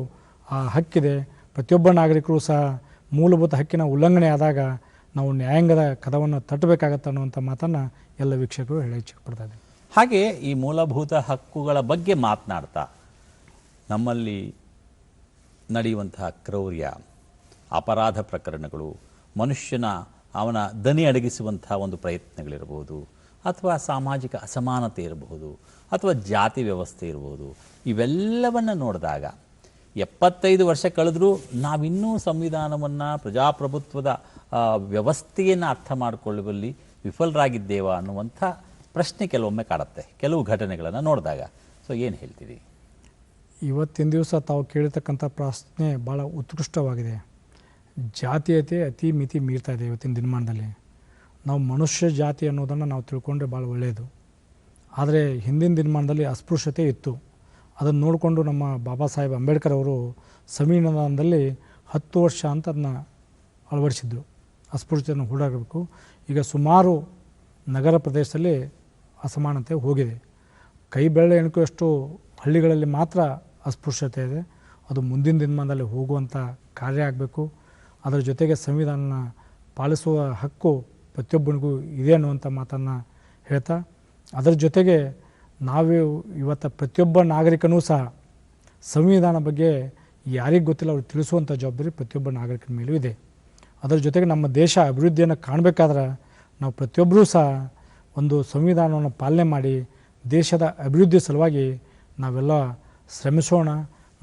ಆ ಹಕ್ಕಿದೆ. ಪ್ರತಿಯೊಬ್ಬ ನಾಗರಿಕರು ಸಹ ಮೂಲಭೂತ ಹಕ್ಕಿನ ಉಲ್ಲಂಘನೆ ಆದಾಗ ನಾವು ನ್ಯಾಯಾಂಗದ ಕದವನ್ನು ತಟ್ಟಬೇಕಾಗತ್ತೆ ಅನ್ನುವಂಥ ಮಾತನ್ನು ಎಲ್ಲ ವೀಕ್ಷಕರು ಹೇಳಿ ಇಚ್ಛೆಪಡ್ತಾ ಇದ್ದೀನಿ. ಹಾಗೆ ಈ ಮೂಲಭೂತ ಹಕ್ಕುಗಳ ಬಗ್ಗೆ ಮಾತನಾಡ್ತಾ ನಮ್ಮಲ್ಲಿ ನಡೆಯುವಂತಹ ಕ್ರೌರ್ಯ, ಅಪರಾಧ ಪ್ರಕರಣಗಳು, ಮನುಷ್ಯನ ಅವನ ದನಿ ಅಡಗಿಸುವಂತಹ ಒಂದು ಪ್ರಯತ್ನಗಳಿರಬಹುದು ಅಥವಾ ಸಾಮಾಜಿಕ ಅಸಮಾನತೆ ಇರಬಹುದು ಅಥವಾ ಜಾತಿ ವ್ಯವಸ್ಥೆ ಇರಬಹುದು ಇವೆಲ್ಲವನ್ನು ನೋಡಿದಾಗ ಎಪ್ಪತ್ತೈದು ವರ್ಷ ಕಳೆದರೂ ನಾವಿನ್ನೂ ಸಂವಿಧಾನವನ್ನು, ಪ್ರಜಾಪ್ರಭುತ್ವದ ವ್ಯವಸ್ಥೆಯನ್ನು ಅರ್ಥ ಮಾಡಿಕೊಳ್ಳುವಲ್ಲಿ ವಿಫಲರಾಗಿದ್ದೇವಾ ಅನ್ನುವಂಥ ಪ್ರಶ್ನೆ ಕೆಲವೊಮ್ಮೆ ಕಾಡುತ್ತೆ, ಕೆಲವು ಘಟನೆಗಳನ್ನು ನೋಡಿದಾಗ. ಸೊ ಏನು ಹೇಳ್ತೀರಿ? ಇವತ್ತಿನ ದಿವಸ ತಾವು ಕೇಳಿರ್ತಕ್ಕಂಥ ಪ್ರಶ್ನೆ ಭಾಳ ಉತ್ಕೃಷ್ಟವಾಗಿದೆ. ಜಾತೀಯತೆ ಅತಿ ಮಿತಿ ಮೀರ್ತಾ ಇದೆ ಇವತ್ತಿನ ದಿನಮಾನದಲ್ಲಿ. ನಾವು ಮನುಷ್ಯ ಜಾತಿ ಅನ್ನೋದನ್ನು ನಾವು ತಿಳ್ಕೊಂಡ್ರೆ ಭಾಳ ಒಳ್ಳೆಯದು ಆದರೆ ಹಿಂದಿನ ದಿನಮಾನದಲ್ಲಿ ಅಸ್ಪೃಶ್ಯತೆ ಇತ್ತು. ಅದನ್ನು ನೋಡಿಕೊಂಡು ನಮ್ಮ ಬಾಬಾ ಸಾಹೇಬ್ ಅಂಬೇಡ್ಕರ್ ಅವರು ಸಂವಿಧಾನದಲ್ಲಿ ಹತ್ತು ವರ್ಷ ಅಂತ ಅದನ್ನ ಅಳವಡಿಸಿದ್ರು. ಅಸ್ಪೃಶ್ಯತೆಯನ್ನು ಹೂಡಾಗಬೇಕು ಈಗ ಸುಮಾರು ನಗರ ಪ್ರದೇಶದಲ್ಲಿ ಅಸಮಾನತೆ ಹೋಗಿದೆ. ಕೈ ಬೆರಳು ಎಣಿಕೆಯಷ್ಟು ಹಳ್ಳಿಗಳಲ್ಲಿ ಮಾತ್ರ ಅಸ್ಪೃಶ್ಯತೆ ಇದೆ. ಅದು ಮುಂದಿನ ದಿನಮಾನದಲ್ಲಿ ಹೋಗುವಂಥ ಕಾರ್ಯ ಆಗಬೇಕು. ಅದರ ಜೊತೆಗೆ ಸಂವಿಧಾನ ಪಾಲಿಸುವ ಹಕ್ಕು ಪ್ರತಿಯೊಬ್ಬನಿಗೂ ಇದೆ ಅನ್ನುವಂಥ ಮಾತನ್ನು ಹೇಳ್ತಾ, ಅದರ ಜೊತೆಗೆ ನಾವು ಇವತ್ತು ಪ್ರತಿಯೊಬ್ಬ ನಾಗರಿಕನೂ ಸಹ ಸಂವಿಧಾನ ಬಗ್ಗೆ ಯಾರಿಗೆ ಗೊತ್ತಿಲ್ಲ ಅವ್ರಿಗೆ ತಿಳಿಸುವಂಥ ಜವಾಬ್ದಾರಿ ಪ್ರತಿಯೊಬ್ಬ ನಾಗರಿಕನ ಮೇಲೂ ಇದೆ. ಅದರ ಜೊತೆಗೆ ನಮ್ಮ ದೇಶ ಅಭಿವೃದ್ಧಿಯನ್ನು ಕಾಣಬೇಕಾದ್ರೆ ನಾವು ಪ್ರತಿಯೊಬ್ಬರೂ ಸಹ ಒಂದು ಸಂವಿಧಾನವನ್ನು ಪಾಲನೆ ಮಾಡಿ ದೇಶದ ಅಭಿವೃದ್ಧಿ ಸಲುವಾಗಿ ನಾವೆಲ್ಲ ಶ್ರಮಿಸೋಣ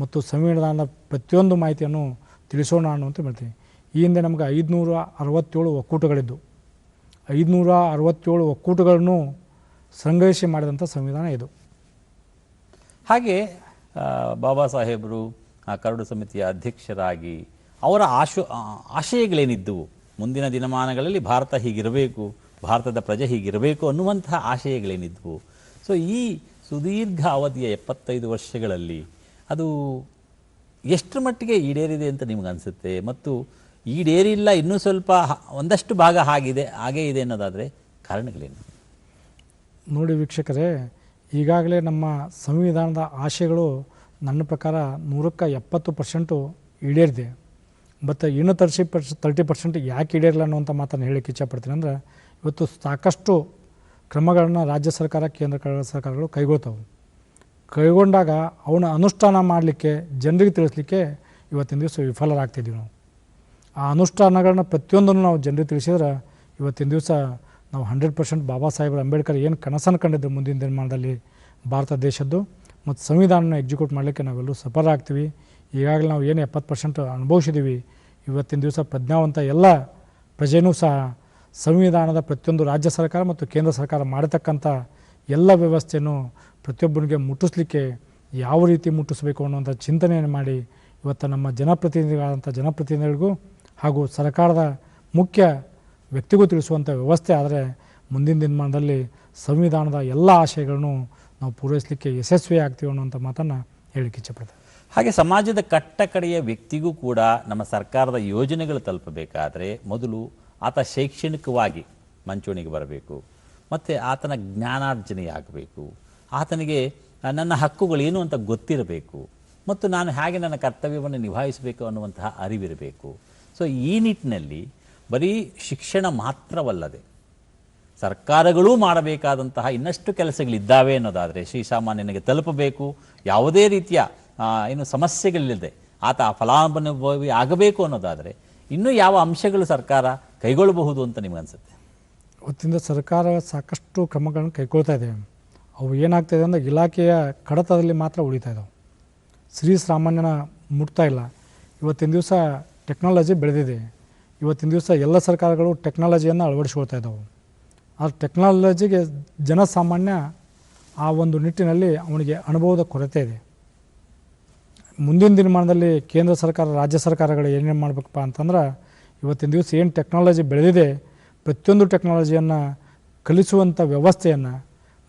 ಮತ್ತು ಸಂವಿಧಾನದ ಪ್ರತಿಯೊಂದು ಮಾಹಿತಿಯನ್ನು ತಿಳಿಸೋಣ ಅನ್ನುವಂತ ಹೇಳ್ತೀವಿ ಈ ಹಿಂದೆ ನಮಗೆ ಐದುನೂರ ಅರವತ್ತೇಳು ಒಕ್ಕೂಟಗಳಿದ್ದು. ಐದುನೂರ ಅರವತ್ತೇಳು ಒಕ್ಕೂಟಗಳನ್ನು ಸಂಗ್ರಹಿಸಿ ಮಾಡಿದಂಥ ಸಂವಿಧಾನ ಇದು. ಹಾಗೆ ಬಾಬಾ ಸಾಹೇಬರು ಕರಡು ಸಮಿತಿಯ ಅಧ್ಯಕ್ಷರಾಗಿ ಅವರ ಆಶು ಆಶಯಗಳೇನಿದ್ದವು? ಮುಂದಿನ ದಿನಮಾನಗಳಲ್ಲಿ ಭಾರತ ಹೀಗಿರಬೇಕು. ಭಾರತದ ಪ್ರಜೆ ಹೀಗಿರಬೇಕು ಅನ್ನುವಂತಹ ಆಶಯಗಳೇನಿದ್ವು. ಸೊ ಈ ಸುದೀರ್ಘ ಅವಧಿಯ ಎಪ್ಪತ್ತೈದು ವರ್ಷಗಳಲ್ಲಿ ಅದು ಎಷ್ಟರ ಮಟ್ಟಿಗೆ ಈಡೇರಿದೆ ಅಂತ ನಿಮ್ಗೆ ಅನಿಸುತ್ತೆ? ಮತ್ತು ಈಡೇರಿಲ್ಲ, ಇನ್ನೂ ಸ್ವಲ್ಪ ಒಂದಷ್ಟು ಭಾಗ ಹಾಗಿದೆ, ಹಾಗೇ ಇದೆ ಅನ್ನೋದಾದರೆ ಕಾರಣಗಳೇನು? ನೋಡಿ ವೀಕ್ಷಕರೇ, ಈಗಾಗಲೇ ನಮ್ಮ ಸಂವಿಧಾನದ ಆಶಯಗಳು ನನ್ನ ಪ್ರಕಾರ ನೂರಕ್ಕೆ ಎಪ್ಪತ್ತು ಪರ್ಸೆಂಟು ಈಡೇರಿದೆ. ಮತ್ತು ಇನ್ನೂ ತರ್ಸಿ ಪರ್ಸ್ ತರ್ಟಿ ಪರ್ಸೆಂಟ್ ಯಾಕೆ ಈಡೇರಿಲ್ಲ ಅನ್ನುವಂಥ ಮಾತನ್ನು ಹೇಳಕ್ಕೆ ಇಚ್ಛಪಡ್ತೀನಿ ಅಂದರೆ ಇವತ್ತು ಸಾಕಷ್ಟು ಕ್ರಮಗಳನ್ನು ರಾಜ್ಯ ಸರ್ಕಾರ, ಕೇಂದ್ರ ಸರ್ಕಾರಗಳು ಕೈಗೊಳ್ತಾವೆ. ಕೈಗೊಂಡಾಗ ಅವನ ಅನುಷ್ಠಾನ ಮಾಡಲಿಕ್ಕೆ, ಜನರಿಗೆ ತಿಳಿಸ್ಲಿಕ್ಕೆ ಇವತ್ತಿನ ದಿವಸ ವಿಫಲರಾಗ್ತಿದ್ದೀವಿ ನಾವು. ಆ ಅನುಷ್ಠಾನಗಳನ್ನ ಪ್ರತಿಯೊಂದನ್ನು ನಾವು ಜನರಿಗೆ ತಿಳಿಸಿದ್ರೆ ಇವತ್ತಿನ ದಿವಸ ನಾವು ಹಂಡ್ರೆಡ್ ಪರ್ಸೆಂಟ್ ಬಾಬಾ ಸಾಹೇಬ್ ಅಂಬೇಡ್ಕರ್ ಏನು ಕನಸನ್ನು ಕಂಡಿದ್ರು ಮುಂದಿನ ದಿನಮಾನದಲ್ಲಿ ಭಾರತ ದೇಶದ್ದು ಮತ್ತು ಸಂವಿಧಾನನ ಎಕ್ಸಿಕ್ಯೂಟ್ ಮಾಡಲಿಕ್ಕೆ ನಾವೆಲ್ಲರೂ ಸಫಲರಾಗ್ತೀವಿ. ಈಗಾಗಲೇ ನಾವು ಏನು ಎಪ್ಪತ್ತು ಪರ್ಸೆಂಟ್ ಅನುಭವಿಸಿದ್ದೀವಿ ಇವತ್ತಿನ ದಿವಸ ಪ್ರಜ್ಞಾವಂತ ಎಲ್ಲ ಪ್ರಜೆನೂ ಸಹ ಸಂವಿಧಾನದ ಪ್ರತಿಯೊಂದು ರಾಜ್ಯ ಸರ್ಕಾರ ಮತ್ತು ಕೇಂದ್ರ ಸರ್ಕಾರ ಮಾಡತಕ್ಕಂಥ ಎಲ್ಲ ವ್ಯವಸ್ಥೆಯನ್ನು ಪ್ರತಿಯೊಬ್ಬನಿಗೆ ಮುಟ್ಟಿಸ್ಲಿಕ್ಕೆ ಯಾವ ರೀತಿ ಮುಟ್ಟಿಸಬೇಕು ಅನ್ನುವಂಥ ಚಿಂತನೆಯನ್ನು ಮಾಡಿ ಇವತ್ತು ನಮ್ಮ ಜನಪ್ರತಿನಿಧಿಗಳಾದಂಥ ಜನಪ್ರತಿನಿಧಿಗಳಿಗೂ ಹಾಗೂ ಸರ್ಕಾರದ ಮುಖ್ಯ ವ್ಯಕ್ತಿಗೂ ತಿಳಿಸುವಂಥ ವ್ಯವಸ್ಥೆ ಆದರೆ ಮುಂದಿನ ದಿನಮಾನದಲ್ಲಿ ಸಂವಿಧಾನದ ಎಲ್ಲ ಆಶಯಗಳನ್ನು ನಾವು ಪೂರೈಸಲಿಕ್ಕೆ ಯಶಸ್ವಿ ಆಗ್ತೀವಿ ಅನ್ನುವಂಥ ಮಾತನ್ನು ಹೇಳಿಕ್ಕೆ ಇಚ್ಛಪಡ್ತೇನೆ ಹಾಗೆ ಸಮಾಜದ ಕಟ್ಟಕಡೆಯ ವ್ಯಕ್ತಿಗೂ ಕೂಡ ನಮ್ಮ ಸರ್ಕಾರದ ಯೋಜನೆಗಳು ತಲುಪಬೇಕಾದರೆ ಮೊದಲು ಆತ ಶೈಕ್ಷಣಿಕವಾಗಿ ಮಂಚೂಣಿಗೆ ಬರಬೇಕು, ಮತ್ತು ಆತನ ಜ್ಞಾನಾರ್ಜನೆಯಾಗಬೇಕು. ಆತನಿಗೆ, ನನ್ನ ಹಕ್ಕುಗಳು ಏನು ಅಂತ ಗೊತ್ತಿರಬೇಕು, ಮತ್ತು ನಾನು ಹೇಗೆ ನನ್ನ ಕರ್ತವ್ಯವನ್ನು ನಿಭಾಯಿಸಬೇಕು ಅನ್ನುವಂತಹ ಅರಿವಿರಬೇಕು. ಸೊ ಈ ನಿಟ್ಟಿನಲ್ಲಿ ಬರೀ ಶಿಕ್ಷಣ ಮಾತ್ರವಲ್ಲದೆ ಸರ್ಕಾರಗಳೂ ಮಾಡಬೇಕಾದಂತಹ ಇನ್ನಷ್ಟು ಕೆಲಸಗಳಿದ್ದಾವೆ ಅನ್ನೋದಾದರೆ ಶ್ರೀಸಾಮಾನ್ಯನಿಗೆ ತಲುಪಬೇಕು. ಯಾವುದೇ ರೀತಿಯ ಏನು ಸಮಸ್ಯೆಗಳಿಲ್ಲದೆ ಆತ ಫಲಾನುಭವಿ ಆಗಬೇಕು ಅನ್ನೋದಾದರೆ ಇನ್ನೂ ಯಾವ ಅಂಶಗಳು ಸರ್ಕಾರ ಕೈಗೊಳ್ಳಬಹುದು ಅಂತ ನಿಮಗನ್ಸುತ್ತೆ ಇವತ್ತಿಂದ ಸರ್ಕಾರ ಸಾಕಷ್ಟು ಕ್ರಮಗಳನ್ನು ಕೈಗೊಳ್ತಾ ಇದೆ. ಅವು ಏನಾಗ್ತಾಯಿದೆ ಅಂದರೆ ಇಲಾಖೆಯ ಕಡತದಲ್ಲಿ ಮಾತ್ರ ಉಳಿತಾ ಇದ್ದಾವೆ ಶ್ರೀ ಸಾಮಾನ್ಯನ ಮುಟ್ತಾ ಇಲ್ಲ. ಇವತ್ತಿನ ದಿವಸ ಟೆಕ್ನಾಲಜಿ ಬೆಳೆದಿದೆ. ಇವತ್ತಿನ ದಿವಸ ಎಲ್ಲ ಸರ್ಕಾರಗಳು ಟೆಕ್ನಾಲಜಿಯನ್ನು ಅಳವಡಿಸ್ಕೊಳ್ತಾ ಇದ್ದಾವೆ ಆ ಟೆಕ್ನಾಲಜಿಗೆ ಜನಸಾಮಾನ್ಯ ಆ ಒಂದು ನಿಟ್ಟಿನಲ್ಲಿ ಅವನಿಗೆ ಅನುಭವದ ಕೊರತೆ ಇದೆ. ಮುಂದಿನ ದಿನಮಾನದಲ್ಲಿ ಕೇಂದ್ರ ಸರ್ಕಾರ, ರಾಜ್ಯ ಸರ್ಕಾರಗಳು ಏನೇನು ಮಾಡಬೇಕಪ್ಪ ಅಂತಂದ್ರೆ ಇವತ್ತಿನ ದಿವಸ ಏನು ಟೆಕ್ನಾಲಜಿ ಬೆಳೆದಿದೆ, ಪ್ರತಿಯೊಂದು ಟೆಕ್ನಾಲಜಿಯನ್ನು ಕಲಿಸುವಂಥ ವ್ಯವಸ್ಥೆಯನ್ನು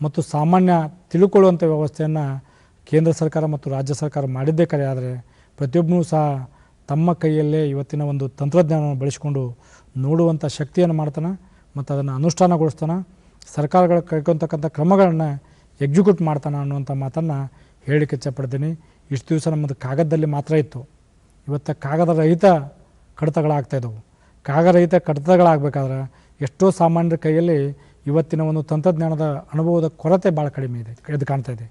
ಮತ್ತು ಸಾಮಾನ್ಯ ತಿಳ್ಕೊಳ್ಳುವಂಥ ವ್ಯವಸ್ಥೆಯನ್ನು ಕೇಂದ್ರ ಸರ್ಕಾರ ಮತ್ತು ರಾಜ್ಯ ಸರ್ಕಾರ ಮಾಡಿದ್ದೇ ಕರೆ. ಆದರೆ ಪ್ರತಿಯೊಬ್ಬನೂ ಸಹ ತಮ್ಮ ಕೈಯಲ್ಲೇ ಇವತ್ತಿನ ಒಂದು ತಂತ್ರಜ್ಞಾನವನ್ನು ಬಳಸಿಕೊಂಡು ನೋಡುವಂಥ ಶಕ್ತಿಯನ್ನು ಮಾಡ್ತಾನೆ ಮತ್ತು ಅದನ್ನು ಅನುಷ್ಠಾನಗೊಳಿಸ್ತಾನೆ. ಸರ್ಕಾರಗಳು ಕೈಗೊಳ್ತಕ್ಕಂಥ ಕ್ರಮಗಳನ್ನು ಎಕ್ಸಿಕ್ಯೂಟ್ ಮಾಡ್ತಾನೆ ಅನ್ನುವಂಥ ಮಾತನ್ನು ಹೇಳಲಿಕ್ಕೆ ಇಚ್ಛಪಡ್ತೀನಿ ಇಷ್ಟು ದಿವಸ ನಮ್ಮದು ಕಾಗದದಲ್ಲಿ ಮಾತ್ರ ಇತ್ತು. ಇವತ್ತು ಕಾಗದ ರಹಿತ ಕಡತಗಳಾಗ್ತಾ ಕಾಗರಹಿತ ಕಡತಗಳಾಗಬೇಕಾದ್ರೆ ಎಷ್ಟೋ ಸಾಮಾನ್ಯರ ಕೈಯಲ್ಲಿ ಇವತ್ತಿನ ಒಂದು ತಂತ್ರಜ್ಞಾನದ ಅನುಭವದ ಕೊರತೆ ಭಾಳ ಕಡಿಮೆ ಇದೆ ಎದ್ದು ಕಾಣ್ತಾ ಇದೆ.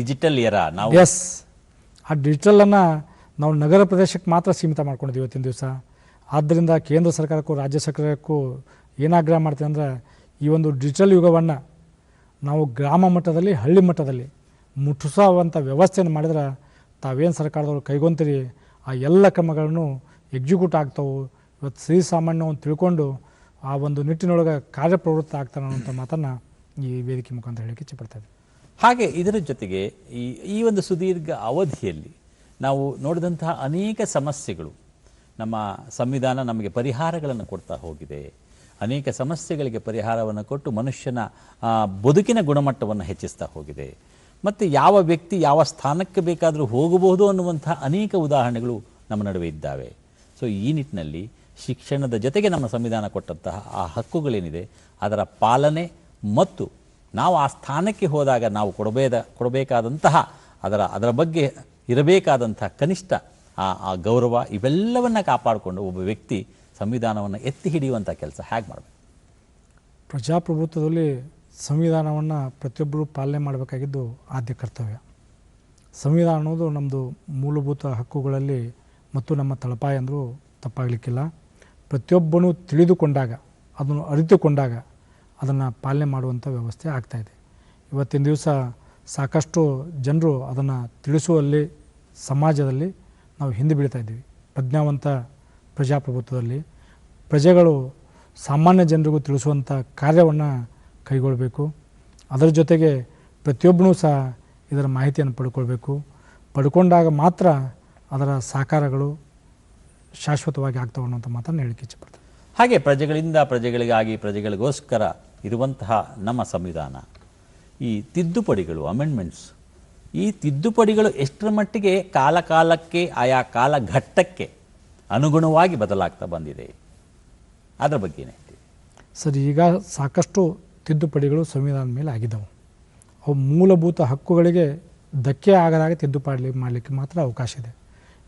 ಡಿಜಿಟಲ್ ನಾವು ಎಸ್ ಆ ಡಿಜಿಟಲನ್ನು ನಾವು ನಗರ ಪ್ರದೇಶಕ್ಕೆ ಮಾತ್ರ ಸೀಮಿತ ಮಾಡ್ಕೊಂಡಿದ್ದೀವಿ ಇವತ್ತಿನ ದಿವಸ. ಆದ್ದರಿಂದ ಕೇಂದ್ರ ಸರ್ಕಾರಕ್ಕೂ ರಾಜ್ಯ ಸರ್ಕಾರಕ್ಕೂ ಏನಾಗ್ರಹ ಮಾಡ್ತೀವಿ ಅಂದರೆ ಈ ಒಂದು ಡಿಜಿಟಲ್ ಯುಗವನ್ನು ನಾವು ಗ್ರಾಮ ಮಟ್ಟದಲ್ಲಿ ಹಳ್ಳಿ ಮಟ್ಟದಲ್ಲಿ ಮುಟ್ಟಿಸುವಂಥ ವ್ಯವಸ್ಥೆಯನ್ನು ಮಾಡಿದ್ರೆ ತಾವೇನು ಸರ್ಕಾರದವರು ಕೈಗೊಂತೀರಿ ಆ ಎಲ್ಲ ಕ್ರಮಗಳನ್ನು ಎಕ್ಸಿಕ್ಯೂಟ್ ಆಗ್ತಾವೆ. ಇವತ್ತು ಶ್ರೀ ಸಾಮಾನ್ಯವನ್ನು ತಿಳ್ಕೊಂಡು ಆ ಒಂದು ನಿಟ್ಟಿನೊಳಗೆ ಕಾರ್ಯಪ್ರವೃತ್ತ ಆಗ್ತಾನೆ ಅನ್ನೋಂಥ ಮಾತನ್ನು ಈ ವೇದಿಕೆ ಮುಖಾಂತರ ಹೇಳಕ್ಕೆ ಇಚ್ಛಪಡ್ತಾ ಹಾಗೆ ಇದರ ಜೊತೆಗೆ ಈ ಈ ಒಂದು ಸುದೀರ್ಘ ಅವಧಿಯಲ್ಲಿ ನಾವು ನೋಡಿದಂತಹ ಅನೇಕ ಸಮಸ್ಯೆಗಳು ನಮ್ಮ ಸಂವಿಧಾನ ನಮಗೆ ಪರಿಹಾರಗಳನ್ನು ಕೊಡ್ತಾ ಹೋಗಿದೆ. ಅನೇಕ ಸಮಸ್ಯೆಗಳಿಗೆ ಪರಿಹಾರವನ್ನು ಕೊಟ್ಟು ಮನುಷ್ಯನ ಬದುಕಿನ ಗುಣಮಟ್ಟವನ್ನು ಹೆಚ್ಚಿಸ್ತಾ ಹೋಗಿದೆ. ಮತ್ತು ಯಾವ ವ್ಯಕ್ತಿ ಯಾವ ಸ್ಥಾನಕ್ಕೆ ಬೇಕಾದರೂ ಹೋಗಬಹುದು ಅನ್ನುವಂಥ ಅನೇಕ ಉದಾಹರಣೆಗಳು ನಮ್ಮ ನಡುವೆ ಇದ್ದಾವೆ. ಸೊ ಈ ನಿಟ್ಟಿನಲ್ಲಿ ಶಿಕ್ಷಣದ ಜೊತೆಗೆ ನಮ್ಮ ಸಂವಿಧಾನ ಕೊಟ್ಟಂತಹ ಆ ಹಕ್ಕುಗಳೇನಿದೆ, ಅದರ ಪಾಲನೆ ಮತ್ತು ನಾವು ಆ ಸ್ಥಾನಕ್ಕೆ ಹೋದಾಗ ನಾವು ಕೊಡಬೇದ, ಕೊಡಬೇಕಾದಂತಹ ಅದರ ಅದರ ಬಗ್ಗೆ ಇರಬೇಕಾದಂತಹ ಕನಿಷ್ಠ ಆ ಆ ಗೌರವ ಇವೆಲ್ಲವನ್ನು ಕಾಪಾಡಿಕೊಂಡು ಒಬ್ಬ ವ್ಯಕ್ತಿ ಸಂವಿಧಾನವನ್ನು ಎತ್ತಿ ಹಿಡಿಯುವಂಥ ಕೆಲಸ ಹೇಗೆ ಮಾಡಬೇಕು? ಪ್ರಜಾಪ್ರಭುತ್ವದಲ್ಲಿ ಸಂವಿಧಾನವನ್ನು ಪ್ರತಿಯೊಬ್ಬರೂ ಪಾಲನೆ ಮಾಡಬೇಕಾಗಿದ್ದು ಆದ್ಯ ಕರ್ತವ್ಯ. ಸಂವಿಧಾನ ಅನ್ನೋದು ನಮ್ಮದು ಮೂಲಭೂತ ಹಕ್ಕುಗಳಲ್ಲಿ ಮತ್ತು ನಮ್ಮ ತಳಪಾಯ ಅಂದರೂ ತಪ್ಪಾಗಲಿಕ್ಕಿಲ್ಲ. ಪ್ರತಿಯೊಬ್ಬನೂ ತಿಳಿದುಕೊಂಡಾಗ, ಅದನ್ನು ಅರಿತುಕೊಂಡಾಗ ಅದನ್ನು ಪಾಲನೆ ಮಾಡುವಂಥ ವ್ಯವಸ್ಥೆ ಆಗ್ತಾಯಿದೆ ಇವತ್ತಿನ ದಿವಸ ಸಾಕಷ್ಟು ಜನರು ಅದನ್ನು ತಿಳಿಸುವಲ್ಲಿ, ಸಮಾಜದಲ್ಲಿ ನಾವು ಹಿಂದೆ ಬೀಳ್ತಾ ಇದ್ದೀವಿ. ಪ್ರಜ್ಞಾವಂತ ಪ್ರಜಾಪ್ರಭುತ್ವದಲ್ಲಿ ಪ್ರಜೆಗಳು ಸಾಮಾನ್ಯ ಜನರಿಗೂ ತಿಳಿಸುವಂಥ ಕಾರ್ಯವನ್ನು ಕೈಗೊಳ್ಳಬೇಕು ಅದರ ಜೊತೆಗೆ ಪ್ರತಿಯೊಬ್ಬನೂ ಸಹ ಇದರ ಮಾಹಿತಿಯನ್ನು ಪಡ್ಕೊಳ್ಬೇಕು. ಪಡ್ಕೊಂಡಾಗ ಮಾತ್ರ ಅದರ ಸಾಕಾರಗಳು ಶಾಶ್ವತವಾಗಿ ಆಗ್ತವೆ ಅನ್ನೋಂಥ ಮಾತನ್ನು ಹೇಳಿಕೆ ಇಚ್ಛಪಡ್ತೀನಿ ಹಾಗೆ ಪ್ರಜೆಗಳಿಂದ ಪ್ರಜೆಗಳಿಗಾಗಿ ಪ್ರಜೆಗಳಿಗೋಸ್ಕರ ಇರುವಂತಹ ನಮ್ಮ ಸಂವಿಧಾನ ಈ ತಿದ್ದುಪಡಿಗಳು ಅಮೆಂಡ್ಮೆಂಟ್ಸ್ ಈ ತಿದ್ದುಪಡಿಗಳು ಎಷ್ಟರ ಮಟ್ಟಿಗೆ ಕಾಲಕಾಲಕ್ಕೆ ಆಯಾ ಕಾಲಘಟ್ಟಕ್ಕೆ ಅನುಗುಣವಾಗಿ ಬದಲಾಗ್ತಾ ಬಂದಿದೆ? ಅದರ ಬಗ್ಗೆ ಸರಿ ಸರ್ ಈಗ ಸಾಕಷ್ಟು ತಿದ್ದುಪಡಿಗಳು ಸಂವಿಧಾನದ ಮೇಲೆ ಆಗಿದ್ದವು. ಅವು ಮೂಲಭೂತ ಹಕ್ಕುಗಳಿಗೆ ಧಕ್ಕೆ ಆಗದಾಗ ತಿದ್ದುಪಡಿ ಮಾಡಲಿಕ್ಕೆ ಮಾತ್ರ ಅವಕಾಶ ಇದೆ.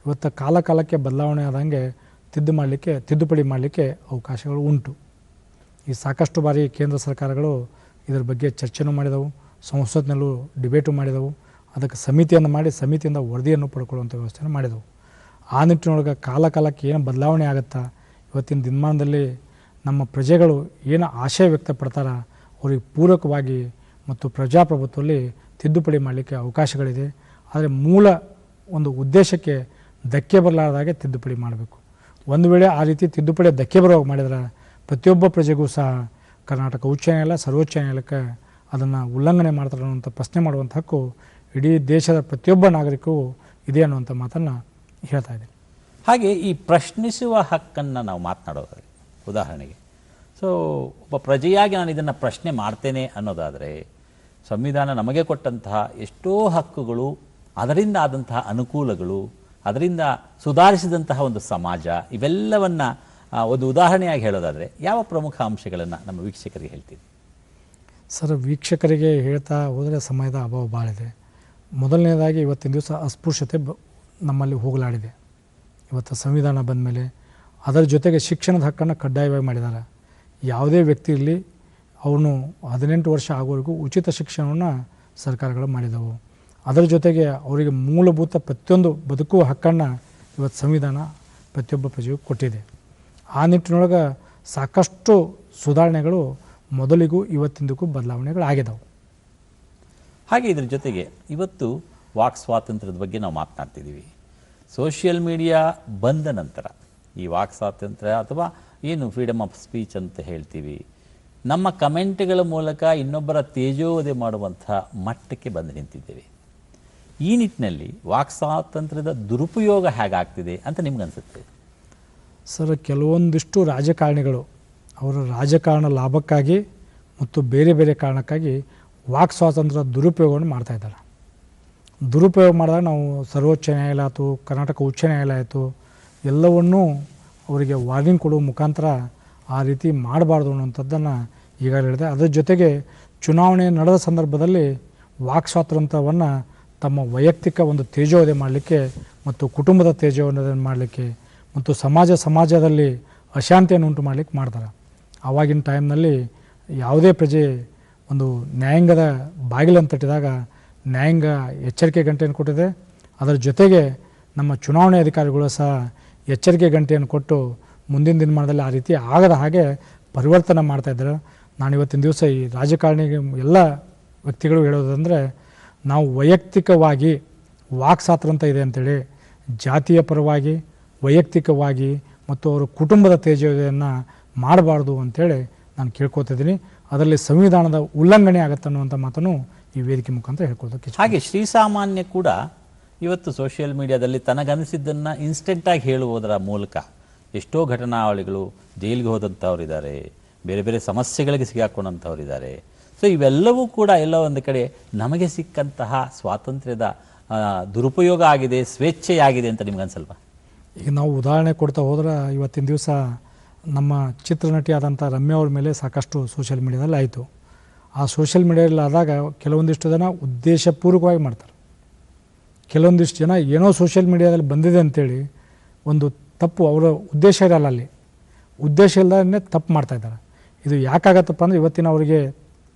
ಇವತ್ತು ಕಾಲ ಕಾಲಕ್ಕೆ ಬದಲಾವಣೆ ಆದಂಗೆ ತಿದ್ದು ಮಾಡಲಿಕ್ಕೆ, ತಿದ್ದುಪಡಿ ಮಾಡಲಿಕ್ಕೆ ಅವಕಾಶಗಳು ಉಂಟು. ಈ ಸಾಕಷ್ಟು ಬಾರಿ ಕೇಂದ್ರ ಸರ್ಕಾರಗಳು ಇದರ ಬಗ್ಗೆ ಚರ್ಚೆನೂ ಮಾಡಿದವು ಸಂಸತ್ನಲ್ಲೂ ಡಿಬೇಟು ಮಾಡಿದವು, ಅದಕ್ಕೆ ಸಮಿತಿಯನ್ನು ಮಾಡಿ ಸಮಿತಿಯಿಂದ ವರದಿಯನ್ನು ಪಡ್ಕೊಳ್ಳುವಂಥ ವ್ಯವಸ್ಥೆಯನ್ನು ಮಾಡಿದವು. ಆ ನಿಟ್ಟಿನೊಳಗೆ ಕಾಲ ಕಾಲಕ್ಕೆ ಏನು ಬದಲಾವಣೆ ಆಗುತ್ತಾ, ಇವತ್ತಿನ ದಿನಮಾನದಲ್ಲಿ ನಮ್ಮ ಪ್ರಜೆಗಳು ಏನು ಆಶಯ ವ್ಯಕ್ತಪಡ್ತಾರ, ಅವ್ರಿಗೆ ಪೂರಕವಾಗಿ ಮತ್ತು ಪ್ರಜಾಪ್ರಭುತ್ವದಲ್ಲಿ ತಿದ್ದುಪಡಿ ಮಾಡಲಿಕ್ಕೆ ಅವಕಾಶಗಳಿದೆ. ಆದರೆ ಮೂಲ ಒಂದು ಉದ್ದೇಶಕ್ಕೆ ಧಕ್ಕೆ ಬರಲಾರ್ದಾಗೆ ತಿದ್ದುಪಡಿ ಮಾಡಬೇಕು. ಒಂದು ವೇಳೆ ಆ ರೀತಿ ತಿದ್ದುಪಡಿ ಧಕ್ಕೆ ಬರುವಾಗ ಮಾಡಿದ್ರೆ ಪ್ರತಿಯೊಬ್ಬ ಪ್ರಜೆಗೂ ಸಹ ಕರ್ನಾಟಕ ಉಚ್ಚ ನ್ಯಾಯಾಲಯ, ಸರ್ವೋಚ್ಚ ನ್ಯಾಯಾಲಯಕ್ಕೆ ಅದನ್ನು ಉಲ್ಲಂಘನೆ ಮಾಡ್ತಾರೆ ಅನ್ನುವಂಥ ಪ್ರಶ್ನೆ ಮಾಡುವಂಥ ಹಕ್ಕು ಇಡೀ ದೇಶದ ಪ್ರತಿಯೊಬ್ಬ ನಾಗರಿಕವೂ ಇದೆ ಅನ್ನುವಂಥ ಮಾತನ್ನು ಹೇಳ್ತಾ ಇದ್ದೀನಿ. ಹಾಗೆ ಈ ಪ್ರಶ್ನಿಸುವ ಹಕ್ಕನ್ನು ನಾವು ಮಾತನಾಡೋದಾದ್ರೆ, ಉದಾಹರಣೆಗೆ. ಸೊ ಒಬ್ಬ ಪ್ರಜೆಯಾಗಿ ನಾನು ಇದನ್ನು ಪ್ರಶ್ನೆ ಮಾಡ್ತೇನೆ ಅನ್ನೋದಾದರೆ, ಸಂವಿಧಾನ ನಮಗೆ ಕೊಟ್ಟಂತಹ ಎಷ್ಟೋ ಹಕ್ಕುಗಳು ಅದರಿಂದ ಆದಂತಹ ಅನುಕೂಲಗಳು ಅದರಿಂದ ಸುಧಾರಿಸಿದಂತಹ ಒಂದು ಸಮಾಜ, ಇವೆಲ್ಲವನ್ನ ಒಂದು ಉದಾಹರಣೆಯಾಗಿ ಹೇಳೋದಾದರೆ ಯಾವ ಪ್ರಮುಖ ಅಂಶಗಳನ್ನು ನಮ್ಮ ವೀಕ್ಷಕರಿಗೆ ಹೇಳ್ತೀವಿ ಸರ್, ವೀಕ್ಷಕರಿಗೆ ಹೇಳ್ತಾ ಹೋದರೆ ಸಮಯದ ಅಭಾವ ಭಾಳ ಇದೆ. ಮೊದಲನೇದಾಗಿ ಇವತ್ತಿನ ದಿವಸ ಅಸ್ಪೃಶ್ಯತೆ ನಮ್ಮಲ್ಲಿ ಹೋಗಲಾಡಿದೆ. ಇವತ್ತು ಸಂವಿಧಾನ ಬಂದ ಮೇಲೆ ಅದರ ಜೊತೆಗೆ ಶಿಕ್ಷಣದ ಹಕ್ಕನ್ನು ಕಡ್ಡಾಯವಾಗಿ ಮಾಡಿದ್ದಾರೆ. ಯಾವುದೇ ವ್ಯಕ್ತಿ ಇರಲಿ, ಅವನು ಹದಿನೆಂಟು ವರ್ಷ ಆಗೋವರೆಗೂ ಉಚಿತ ಶಿಕ್ಷಣವನ್ನು ಸರ್ಕಾರಗಳು ಮಾಡಿದವು. ಅದರ ಜೊತೆಗೆ ಅವರಿಗೆ ಮೂಲಭೂತ ಪ್ರತಿಯೊಂದು ಬದುಕುವ ಹಕ್ಕನ್ನು ಇವತ್ತು ಸಂವಿಧಾನ ಪ್ರತಿಯೊಬ್ಬ ಪ್ರಜೆಗೂ ಕೊಟ್ಟಿದೆ. ಆ ನಿಟ್ಟಿನೊಳಗೆ ಸಾಕಷ್ಟು ಸುಧಾರಣೆಗಳು ಮೊದಲಿಗೂ ಇವತ್ತಿಂದಕ್ಕೂ ಬದಲಾವಣೆಗಳಾಗಿದ್ದಾವೆ ಹಾಗೆ ಇದ್ರ ಜೊತೆಗೆ ಇವತ್ತು ವಾಕ್ ಸ್ವಾತಂತ್ರ್ಯದ ಬಗ್ಗೆ ನಾವು ಮಾತನಾಡ್ತಿದ್ದೀವಿ ಸೋಷಿಯಲ್ ಮೀಡಿಯಾ ಬಂದ ನಂತರ ಈ ವಾಕ್ ಸ್ವಾತಂತ್ರ್ಯ ಅಥವಾ ಏನು ಫ್ರೀಡಮ್ ಆಫ್ ಸ್ಪೀಚ್ ಅಂತ ಹೇಳ್ತೀವಿ, ನಮ್ಮ ಕಮೆಂಟ್ಗಳ ಮೂಲಕ ಇನ್ನೊಬ್ಬರ ತೇಜೋವಧೆ ಮಾಡುವಂಥ ಮಟ್ಟಕ್ಕೆ ಬಂದು ನಿಂತಿದ್ದೇವೆ. ಈ ನಿಟ್ಟಿನಲ್ಲಿ ವಾಕ್ ಸ್ವಾತಂತ್ರ್ಯದ ದುರುಪಯೋಗ ಹೇಗಾಗ್ತಿದೆ ಅಂತ ನಿಮ್ಗನ್ಸುತ್ತೆ ಸರ್, ಕೆಲವೊಂದಿಷ್ಟು ರಾಜಕಾರಣಿಗಳು ಅವರ ರಾಜಕಾರಣ ಲಾಭಕ್ಕಾಗಿ ಮತ್ತು ಬೇರೆ ಬೇರೆ ಕಾರಣಕ್ಕಾಗಿ ವಾಕ್ ಸ್ವಾತಂತ್ರ್ಯ ದುರುಪಯೋಗವನ್ನು ಮಾಡ್ತಾ ಇದ್ದಾರೆ. ದುರುಪಯೋಗ ಮಾಡಿದಾಗ ನಾವು ಸರ್ವೋಚ್ಚ ನ್ಯಾಯಾಲಯ ಆಯಿತು, ಕರ್ನಾಟಕ ಉಚ್ಚ ನ್ಯಾಯಾಲಯ ಆಯಿತು, ಎಲ್ಲವನ್ನೂ ಅವರಿಗೆ ವಾರ್ನಿಂಗ್ ಕೊಡುವ ಮುಖಾಂತರ ಆ ರೀತಿ ಮಾಡಬಾರ್ದು ಅನ್ನೋಂಥದ್ದನ್ನು ಈಗಾಗಲೇ ಹೇಳಿದೆ. ಅದರ ಜೊತೆಗೆ ಚುನಾವಣೆ ನಡೆದ ಸಂದರ್ಭದಲ್ಲಿ ವಾಕ್ ಸ್ವಾತಂತ್ರ್ಯವನ್ನು ತಮ್ಮ ವೈಯಕ್ತಿಕ ಒಂದು ತೇಜೋವಧೆ ಮಾಡಲಿಕ್ಕೆ ಮತ್ತು ಕುಟುಂಬದ ತೇಜೋದಯ ಮಾಡಲಿಕ್ಕೆ ಮತ್ತು ಸಮಾಜ ಸಮಾಜದಲ್ಲಿ ಅಶಾಂತಿಯನ್ನು ಉಂಟು ಮಾಡಲಿಕ್ಕೆ ಮಾಡ್ತಾರೆ. ಆವಾಗಿನ ಟೈಮ್ನಲ್ಲಿ ಯಾವುದೇ ಪ್ರಜೆ ಒಂದು ನ್ಯಾಯಾಂಗದ ಬಾಗಿಲನ್ನು ತಟ್ಟಿದಾಗ ನ್ಯಾಯಾಂಗ ಎಚ್ಚರಿಕೆ ಗಂಟೆಯನ್ನು ಕೊಟ್ಟಿದೆ. ಅದರ ಜೊತೆಗೆ ನಮ್ಮ ಚುನಾವಣೆ ಅಧಿಕಾರಿಗಳು ಸಹ ಎಚ್ಚರಿಕೆ ಗಂಟೆಯನ್ನು ಕೊಟ್ಟು ಮುಂದಿನ ದಿನಮಾನದಲ್ಲಿ ಆ ರೀತಿ ಆಗದ ಹಾಗೆ ಪರಿವರ್ತನೆ ಮಾಡ್ತಾ ಇದ್ದಾರೆ. ನಾನು ಇವತ್ತಿನ ದಿವಸ ಈ ರಾಜಕಾರಣಿಗೆ ಎಲ್ಲ ವ್ಯಕ್ತಿಗಳು ಹೇಳೋದಂದರೆ ನಾವು ವೈಯಕ್ತಿಕವಾಗಿ ವಾಕ್ ಅಂತ ಇದೆ ಅಂತೇಳಿ ಜಾತಿಯ ಪರವಾಗಿ, ವೈಯಕ್ತಿಕವಾಗಿ ಮತ್ತು ಅವರ ಕುಟುಂಬದ ತೇಜೋವಧೆಯನ್ನು ಮಾಡಬಾರ್ದು ಅಂತೇಳಿ ನಾನು ಕೇಳ್ಕೊತಿದ್ದೀನಿ ಅದರಲ್ಲಿ ಸಂವಿಧಾನದ ಉಲ್ಲಂಘನೆ ಆಗುತ್ತೆ ಅನ್ನುವಂಥ ಮಾತನ್ನು ಈ ವೇದಿಕೆ ಮುಖಾಂತರ ಹೇಳ್ಕೊಳ್ತಕ್ಕೆ ಹಾಗೆ ಶ್ರೀಸಾಮಾನ್ಯ ಕೂಡ ಇವತ್ತು ಸೋಷಿಯಲ್ ಮೀಡಿಯಾದಲ್ಲಿ ತನಗನಿಸಿದ್ದನ್ನು ಇನ್ಸ್ಟೆಂಟಾಗಿ ಹೇಳುವುದರ ಮೂಲಕ ಎಷ್ಟೋ ಘಟನಾವಳಿಗಳು ಜೈಲಿಗೆ ಹೋದಂಥವ್ರಿದ್ದಾರೆ, ಬೇರೆ ಬೇರೆ ಸಮಸ್ಯೆಗಳಿಗೆ ಸಿಗಾಕೊಂಡಂಥವ್ರಿದ್ದಾರೆ ಸೊ ಇವೆಲ್ಲವೂ ಕೂಡ ಎಲ್ಲ ಒಂದು ಕಡೆ ನಮಗೆ ಸಿಕ್ಕಂತಹ ಸ್ವಾತಂತ್ರ್ಯದ ದುರುಪಯೋಗ ಆಗಿದೆ, ಸ್ವೇಚ್ಛೆಯಾಗಿದೆ ಅಂತ ನಿಮ್ಗೆ ಅನ್ಸಲ್ವ? ಈಗ ನಾವು ಉದಾಹರಣೆ ಕೊಡ್ತಾ ಹೋದ್ರೆ ಇವತ್ತಿನ ದಿವಸ ನಮ್ಮ ಚಿತ್ರನಟಿಯಾದಂಥ ರಮ್ಯಾ ಅವ್ರ ಮೇಲೆ ಸಾಕಷ್ಟು ಸೋಷಿಯಲ್ ಮೀಡಿಯಾದಲ್ಲಿ ಆಯಿತು. ಆ ಸೋಷಿಯಲ್ ಮೀಡಿಯಾದಲ್ಲಿ ಆದಾಗ ಕೆಲವೊಂದಿಷ್ಟು ಜನ ಉದ್ದೇಶಪೂರ್ವಕವಾಗಿ ಮಾಡ್ತಾರೆ. ಕೆಲವೊಂದಿಷ್ಟು ಜನ ಏನೋ ಸೋಷಿಯಲ್ ಮೀಡಿಯಾದಲ್ಲಿ ಬಂದಿದೆ ಅಂತೇಳಿ ಒಂದು ತಪ್ಪು ಅವರ ಉದ್ದೇಶ ಇರಲ್ಲ ಅಲ್ಲಿ. ಉದ್ದೇಶ ಇಲ್ಲದೇ ತಪ್ಪು ಮಾಡ್ತಾಯಿದ್ದಾರೆ ಇದು ಯಾಕಾಗತ್ತಪ್ಪ ಅಂದರೆ ಇವತ್ತಿನ ಅವರಿಗೆ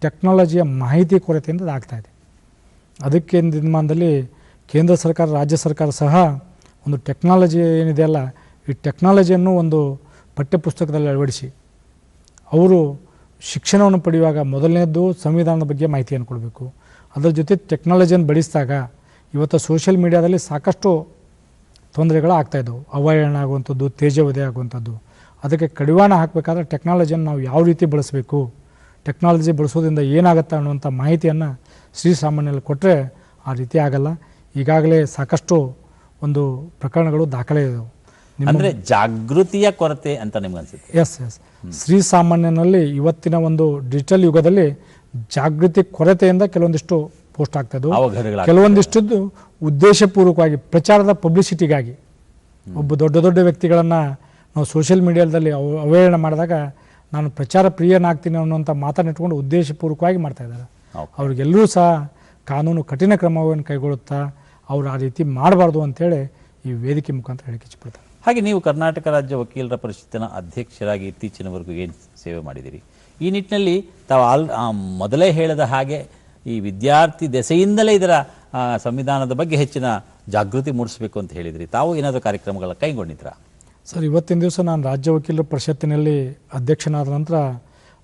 ಟೆಕ್ನಾಲಜಿಯ ಮಾಹಿತಿ ಕೊರತೆಯಿಂದ ಅದಾಗ್ತಾಯಿದೆ ಅದಕ್ಕೆ ದಿನಮಾನದಲ್ಲಿ ಕೇಂದ್ರ ಸರ್ಕಾರ, ರಾಜ್ಯ ಸರ್ಕಾರ ಸಹ ಒಂದು ಟೆಕ್ನಾಲಜಿ ಏನಿದೆಯಲ್ಲ ಈ ಟೆಕ್ನಾಲಜಿಯನ್ನು ಒಂದು ಪಠ್ಯಪುಸ್ತಕದಲ್ಲಿ ಅಳವಡಿಸಿ, ಅವರು ಶಿಕ್ಷಣವನ್ನು ಪಡೆಯುವಾಗ ಮೊದಲನೇದ್ದು ಸಂವಿಧಾನದ ಬಗ್ಗೆ ಮಾಹಿತಿಯನ್ನು ಕೊಡಬೇಕು. ಅದರ ಜೊತೆ ಟೆಕ್ನಾಲಜಿಯನ್ನು ಬಳಸಿದಾಗ ಇವತ್ತು ಸೋಷಿಯಲ್ ಮೀಡಿಯಾದಲ್ಲಿ ಸಾಕಷ್ಟು ತೊಂದರೆಗಳು ಆಗ್ತಾಯಿದ್ದವು ಅವಹೇಳನ ಆಗುವಂಥದ್ದು, ತೇಜವಧೆ ಆಗುವಂಥದ್ದು. ಅದಕ್ಕೆ ಕಡಿವಾಣ ಹಾಕಬೇಕಾದ್ರೆ ಟೆಕ್ನಾಲಜಿಯನ್ನು ನಾವು ಯಾವ ರೀತಿ ಬಳಸಬೇಕು? ಟೆಕ್ನಾಲಜಿ ಬಳಸೋದ್ರಿಂದ ಏನಾಗುತ್ತೆ ಅನ್ನುವಂಥ ಮಾಹಿತಿಯನ್ನು ಶ್ರೀಸಾಮಾನ್ಯರಲ್ಲಿ ಕೊಟ್ಟರೆ ಆ ರೀತಿ ಆಗಲ್ಲ. ಈಗಾಗಲೇ ಸಾಕಷ್ಟು ಒಂದು ಪ್ರಕರಣಗಳು ದಾಖಲೆ ಇದಾವೆ. ಅಂದರೆ ಜಾಗೃತಿಯ ಕೊರತೆ ಅಂತ ನಿಮ್ಗೆ ಅನ್ಸುತ್ತೆ? ಎಸ್ ಎಸ್ ಶ್ರೀಸಾಮಾನ್ಯನಲ್ಲಿ ಇವತ್ತಿನ ಒಂದು ಡಿಜಿಟಲ್ ಯುಗದಲ್ಲಿ ಜಾಗೃತಿ ಕೊರತೆಯಿಂದ ಕೆಲವೊಂದಿಷ್ಟು ಪೋಸ್ಟ್ ಆಗ್ತಾ ಕೆಲವೊಂದಿಷ್ಟು ಕೆಲವೊಂದಿಷ್ಟದ್ದು ಉದ್ದೇಶಪೂರ್ವಕವಾಗಿ ಪ್ರಚಾರದ ಪಬ್ಲಿಸಿಟಿಗಾಗಿ ಒಬ್ಬ ದೊಡ್ಡ ದೊಡ್ಡ ವ್ಯಕ್ತಿಗಳನ್ನು ನಾವು ಸೋಷಿಯಲ್ ಮೀಡಿಯಾದಲ್ಲಿ ಅವ ಅವಹೇಳನ ಮಾಡಿದಾಗ ನಾನು ಪ್ರಚಾರ ಪ್ರಿಯನಾಗ್ತೀನಿ ಅನ್ನುವಂಥ ಮಾತನ್ನಿಟ್ಕೊಂಡು ಉದ್ದೇಶಪೂರ್ವಕವಾಗಿ ಮಾಡ್ತಾ ಇದ್ದಾರೆ. ಅವ್ರಿಗೆಲ್ಲರೂ ಸಹ ಕಾನೂನು ಕಠಿಣ ಕ್ರಮವನ್ನು ಕೈಗೊಳ್ಳುತ್ತಾ ಅವ್ರು ಆ ರೀತಿ ಮಾಡಬಾರ್ದು ಅಂತೇಳಿ ಈ ವೇದಿಕೆ ಮುಖಾಂತರ ಹೇಳಿಕೆ ಇಚ್ಛಪಡ್ತಾರೆ ಹಾಗೆ ನೀವು ಕರ್ನಾಟಕ ರಾಜ್ಯ ವಕೀಲರ ಪರಿಷತ್ತಿನ ಅಧ್ಯಕ್ಷರಾಗಿ ಇತ್ತೀಚಿನವರೆಗೂ ಏನು ಸೇವೆ ಮಾಡಿದಿರಿ ಈ ನಿಟ್ಟಿನಲ್ಲಿ ತಾವು ಆಲ್ ಮೊದಲೇ ಹೇಳಿದ ಹಾಗೆ ಈ ವಿದ್ಯಾರ್ಥಿ ದೆಸೆಯಿಂದಲೇ ಇದರ ಸಂವಿಧಾನದ ಬಗ್ಗೆ ಹೆಚ್ಚಿನ ಜಾಗೃತಿ ಮೂಡಿಸಬೇಕು ಅಂತ ಹೇಳಿದ್ರಿ. ತಾವು ಏನಾದರೂ ಕಾರ್ಯಕ್ರಮಗಳ ಕೈಗೊಂಡಿದ್ರಾ? ಸರ್, ಇವತ್ತಿನ ದಿವಸ ನಾನು ರಾಜ್ಯ ವಕೀಲರ ಪರಿಷತ್ತಿನಲ್ಲಿ ಅಧ್ಯಕ್ಷನಾದ ನಂತರ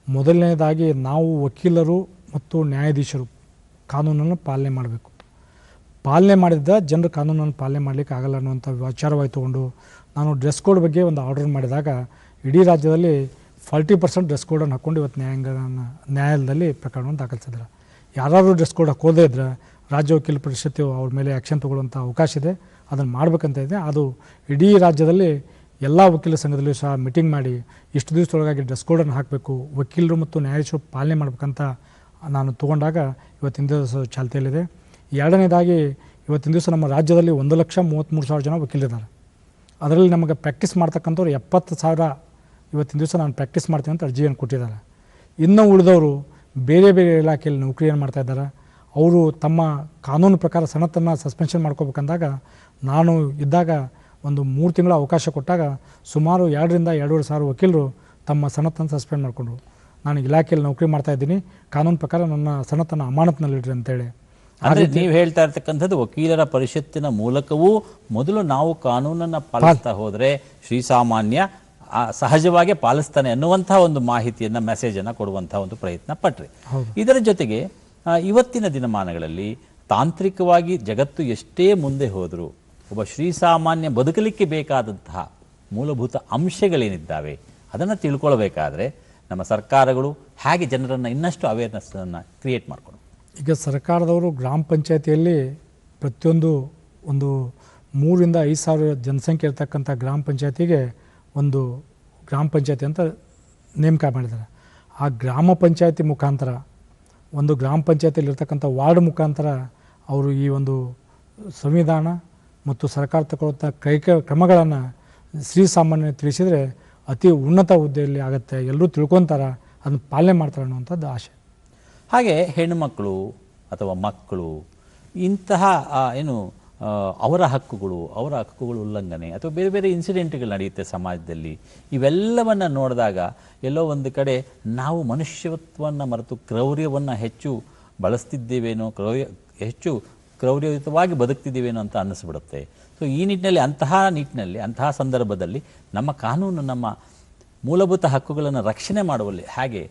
ಮೊದಲನೇದಾಗಿ ನಾವು ವಕೀಲರು ಮತ್ತು ನ್ಯಾಯಾಧೀಶರು ಕಾನೂನನ್ನು ಪಾಲನೆ ಮಾಡಬೇಕು. ಪಾಲನೆ ಮಾಡಿದ್ದ ಜನರು ಕಾನೂನನ್ನು ಪಾಲನೆ ಮಾಡಲಿಕ್ಕೆ ಆಗಲ್ಲ ಅನ್ನುವಂಥ ವಿಚಾರವಾಗಿ ತೊಗೊಂಡು ನಾನು ಡ್ರೆಸ್ ಕೋಡ್ ಬಗ್ಗೆ ಒಂದು ಆರ್ಡರ್ ಮಾಡಿದಾಗ ಇಡೀ ರಾಜ್ಯದಲ್ಲಿ ಫಾರ್ಟಿ ಪರ್ಸೆಂಟ್ ಡ್ರೆಸ್ ಕೋಡನ್ನು ಹಾಕ್ಕೊಂಡು ಇವತ್ತು ನ್ಯಾಯಾಂಗನ, ನ್ಯಾಯಾಲಯದಲ್ಲಿ ಪ್ರಕರಣವನ್ನು ದಾಖಲಿಸಿದ್ದಾರೆ. ಯಾರಾದರೂ ಡ್ರೆಸ್ ಕೋಡ್ ಹಾಕೋದೇ ಇದ್ದರೆ ರಾಜ್ಯ ವಕೀಲ ಪರಿಷತ್ತು ಅವ್ರ ಮೇಲೆ ಆ್ಯಕ್ಷನ್ ತೊಗೊಳ್ಳುವಂಥ ಅವಕಾಶ ಇದೆ. ಅದನ್ನು ಮಾಡಬೇಕಂತ ಇದೆ. ಅದು ಇಡೀ ರಾಜ್ಯದಲ್ಲಿ ಎಲ್ಲ ವಕೀಲ ಸಂಘದಲ್ಲೂ ಸಹ ಮೀಟಿಂಗ್ ಮಾಡಿ ಇಷ್ಟು ದಿವಸದೊಳಗಾಗಿ ಡ್ರೆಸ್ ಕೋಡನ್ನು ಹಾಕಬೇಕು, ವಕೀಲರು ಮತ್ತು ನ್ಯಾಯಾಧೀಶರು ಪಾಲನೆ ಮಾಡಬೇಕಂತ ನಾನು ತೊಗೊಂಡಾಗ ಇವತ್ತಿನ ದಿವಸ ಚಾಲ್ತಿಯಲ್ಲಿದೆ. ಎರಡನೇದಾಗಿ ಇವತ್ತಿನ ದಿವಸ ನಮ್ಮ ರಾಜ್ಯದಲ್ಲಿ ಒಂದು ಲಕ್ಷ ಮೂವತ್ತ್ಮೂರು ಸಾವಿರ ಜನ ವಕೀಲರಿದ್ದಾರೆ. ಅದರಲ್ಲಿ ನಮಗೆ ಪ್ರಾಕ್ಟೀಸ್ ಮಾಡ್ತಕ್ಕಂಥವ್ರು ಎಪ್ಪತ್ತು ಸಾವಿರ ಇವತ್ತಿನ ದಿವಸ ನಾನು ಪ್ರಾಕ್ಟೀಸ್ ಮಾಡ್ತೀನಿ ಅಂತ ಅರ್ಜಿಯನ್ನು ಕೊಟ್ಟಿದ್ದಾರೆ. ಇನ್ನು ಉಳಿದವರು ಬೇರೆ ಬೇರೆ ಇಲಾಖೆಯಲ್ಲಿ ನೌಕರಿಯನ್ನು ಮಾಡ್ತಾ ಇದ್ದಾರೆ. ಅವರು ತಮ್ಮ ಕಾನೂನು ಪ್ರಕಾರ ಸಣ್ಣತನ್ನು ಸಸ್ಪೆನ್ಷನ್ ಮಾಡ್ಕೋಬೇಕಂದಾಗ ನಾನು ಇದ್ದಾಗ ಒಂದು ಮೂರು ತಿಂಗಳ ಅವಕಾಶ ಕೊಟ್ಟಾಗ ಸುಮಾರು ಎರಡರಿಂದ ಎರಡೂವರೆ ಸಾವಿರ ವಕೀಲರು ತಮ್ಮ ಸನತ್ತನ್ನು ಸಸ್ಪೆಂಡ್ ಮಾಡಿಕೊಂಡ್ರು. ನಾನು ಇಲಾಖೆಯಲ್ಲಿ ನೌಕರಿ ಮಾಡ್ತಾ ಇದ್ದೀನಿ. ಕಾನೂನು ಪ್ರಕಾರ ನನ್ನ ಸನತ್ತನ್ನು ಅಮಾನತ್ನಲ್ಲಿಡ್ರಿ ಅಂತೇಳಿ. ಆದರೆ ನೀವು ಹೇಳ್ತಾ ಇರ್ತಕ್ಕಂಥದ್ದು ವಕೀಲರ ಪರಿಷತ್ತಿನ ಮೂಲಕವೂ ಮೊದಲು ನಾವು ಕಾನೂನನ್ನ ಪಾಲಿಸ್ತಾ ಹೋದರೆ ಶ್ರೀಸಾಮಾನ್ಯ ಸಹಜವಾಗಿ ಪಾಲಿಸ್ತಾನೆ ಅನ್ನುವಂತಹ ಒಂದು ಮಾಹಿತಿಯನ್ನ ಮೆಸೇಜ್ ಅನ್ನ ಕೊಡುವಂತಹ ಒಂದು ಪ್ರಯತ್ನ ಪಟ್ರಿ. ಇದರ ಜೊತೆಗೆ ಇವತ್ತಿನ ದಿನಮಾನಗಳಲ್ಲಿ ತಾಂತ್ರಿಕವಾಗಿ ಜಗತ್ತು ಎಷ್ಟೇ ಮುಂದೆ ಹೋದರೂ ಒಬ್ಬ ಶ್ರೀಸಾಮಾನ್ಯ ಬದುಕಲಿಕ್ಕೆ ಬೇಕಾದಂತಹ ಮೂಲಭೂತ ಅಂಶಗಳೇನಿದ್ದಾವೆ ಅದನ್ನು ತಿಳ್ಕೊಳ್ಬೇಕಾದ್ರೆ ನಮ್ಮ ಸರ್ಕಾರಗಳು ಹೇಗೆ ಜನರನ್ನು ಇನ್ನಷ್ಟು ಅವೇರ್ನೆಸ್ಸನ್ನು ಕ್ರಿಯೇಟ್ ಮಾಡಿಕೊಂಡು ಈಗ ಸರ್ಕಾರದವರು ಗ್ರಾಮ ಪಂಚಾಯತಿಯಲ್ಲಿ ಪ್ರತಿಯೊಂದು ಒಂದು ಮೂರಿಂದ ಐದು ಸಾವಿರ ಜನಸಂಖ್ಯೆ ಇರತಕ್ಕಂಥ ಗ್ರಾಮ ಪಂಚಾಯತಿಗೆ ಒಂದು ಗ್ರಾಮ ಪಂಚಾಯತಿ ಅಂತ ನೇಮಕ ಮಾಡಿದ್ದಾರೆ. ಆ ಗ್ರಾಮ ಪಂಚಾಯತಿ ಮುಖಾಂತರ, ಒಂದು ಗ್ರಾಮ ಪಂಚಾಯತಿಯಲ್ಲಿರ್ತಕ್ಕಂಥ ವಾರ್ಡ್ ಮುಖಾಂತರ ಅವರು ಈ ಒಂದು ಸಂವಿಧಾನ ಮತ್ತು ಸರ್ಕಾರ ತಗೊಳ್ಳುವಂಥ ಕೈ ಕ್ರಮಗಳನ್ನು ಶ್ರೀಸಾಮಾನ್ಯ ತಿಳಿಸಿದರೆ ಅತಿ ಉನ್ನತ ಹುದ್ದೆಯಲ್ಲಿ ಆಗುತ್ತೆ. ಎಲ್ಲರೂ ತಿಳ್ಕೊತಾರೆ, ಅದನ್ನು ಪಾಲನೆ ಮಾಡ್ತಾರೆ ಅನ್ನುವಂಥದ್ದು ಆಶೆ. ಹಾಗೆ ಹೆಣ್ಣುಮಕ್ಕಳು ಅಥವಾ ಮಕ್ಕಳು, ಇಂತಹ ಏನು ಅವರ ಹಕ್ಕುಗಳು ಅವರ ಹಕ್ಕುಗಳು ಉಲ್ಲಂಘನೆ ಅಥವಾ ಬೇರೆ ಬೇರೆ ಇನ್ಸಿಡೆಂಟ್ಗಳು ನಡೆಯುತ್ತೆ ಸಮಾಜದಲ್ಲಿ. ಇವೆಲ್ಲವನ್ನು ನೋಡಿದಾಗ ಎಲ್ಲೋ ಒಂದು ಕಡೆ ನಾವು ಮನುಷ್ಯತ್ವವನ್ನು ಮರೆತು ಕ್ರೌರ್ಯವನ್ನು ಹೆಚ್ಚು ಬಳಸ್ತಿದ್ದೇವೇನೋ, ಕ್ರೌರ್ಯ, ಹೆಚ್ಚು ಕ್ರೌರ್ಯಯುತವಾಗಿ ಬದುಕ್ತಿದ್ದೀವೇನೋ ಅಂತ ಅನ್ನಿಸ್ಬಿಡುತ್ತೆ. ಸೊ ಈ ನಿಟ್ಟಿನಲ್ಲಿ ಅಂತಹ ನಿಟ್ಟಿನಲ್ಲಿ, ಅಂತಹ ಸಂದರ್ಭದಲ್ಲಿ ನಮ್ಮ ಕಾನೂನು, ನಮ್ಮ ಮೂಲಭೂತ ಹಕ್ಕುಗಳನ್ನು ರಕ್ಷಣೆ ಮಾಡುವಲ್ಲಿ ಹೇಗೆ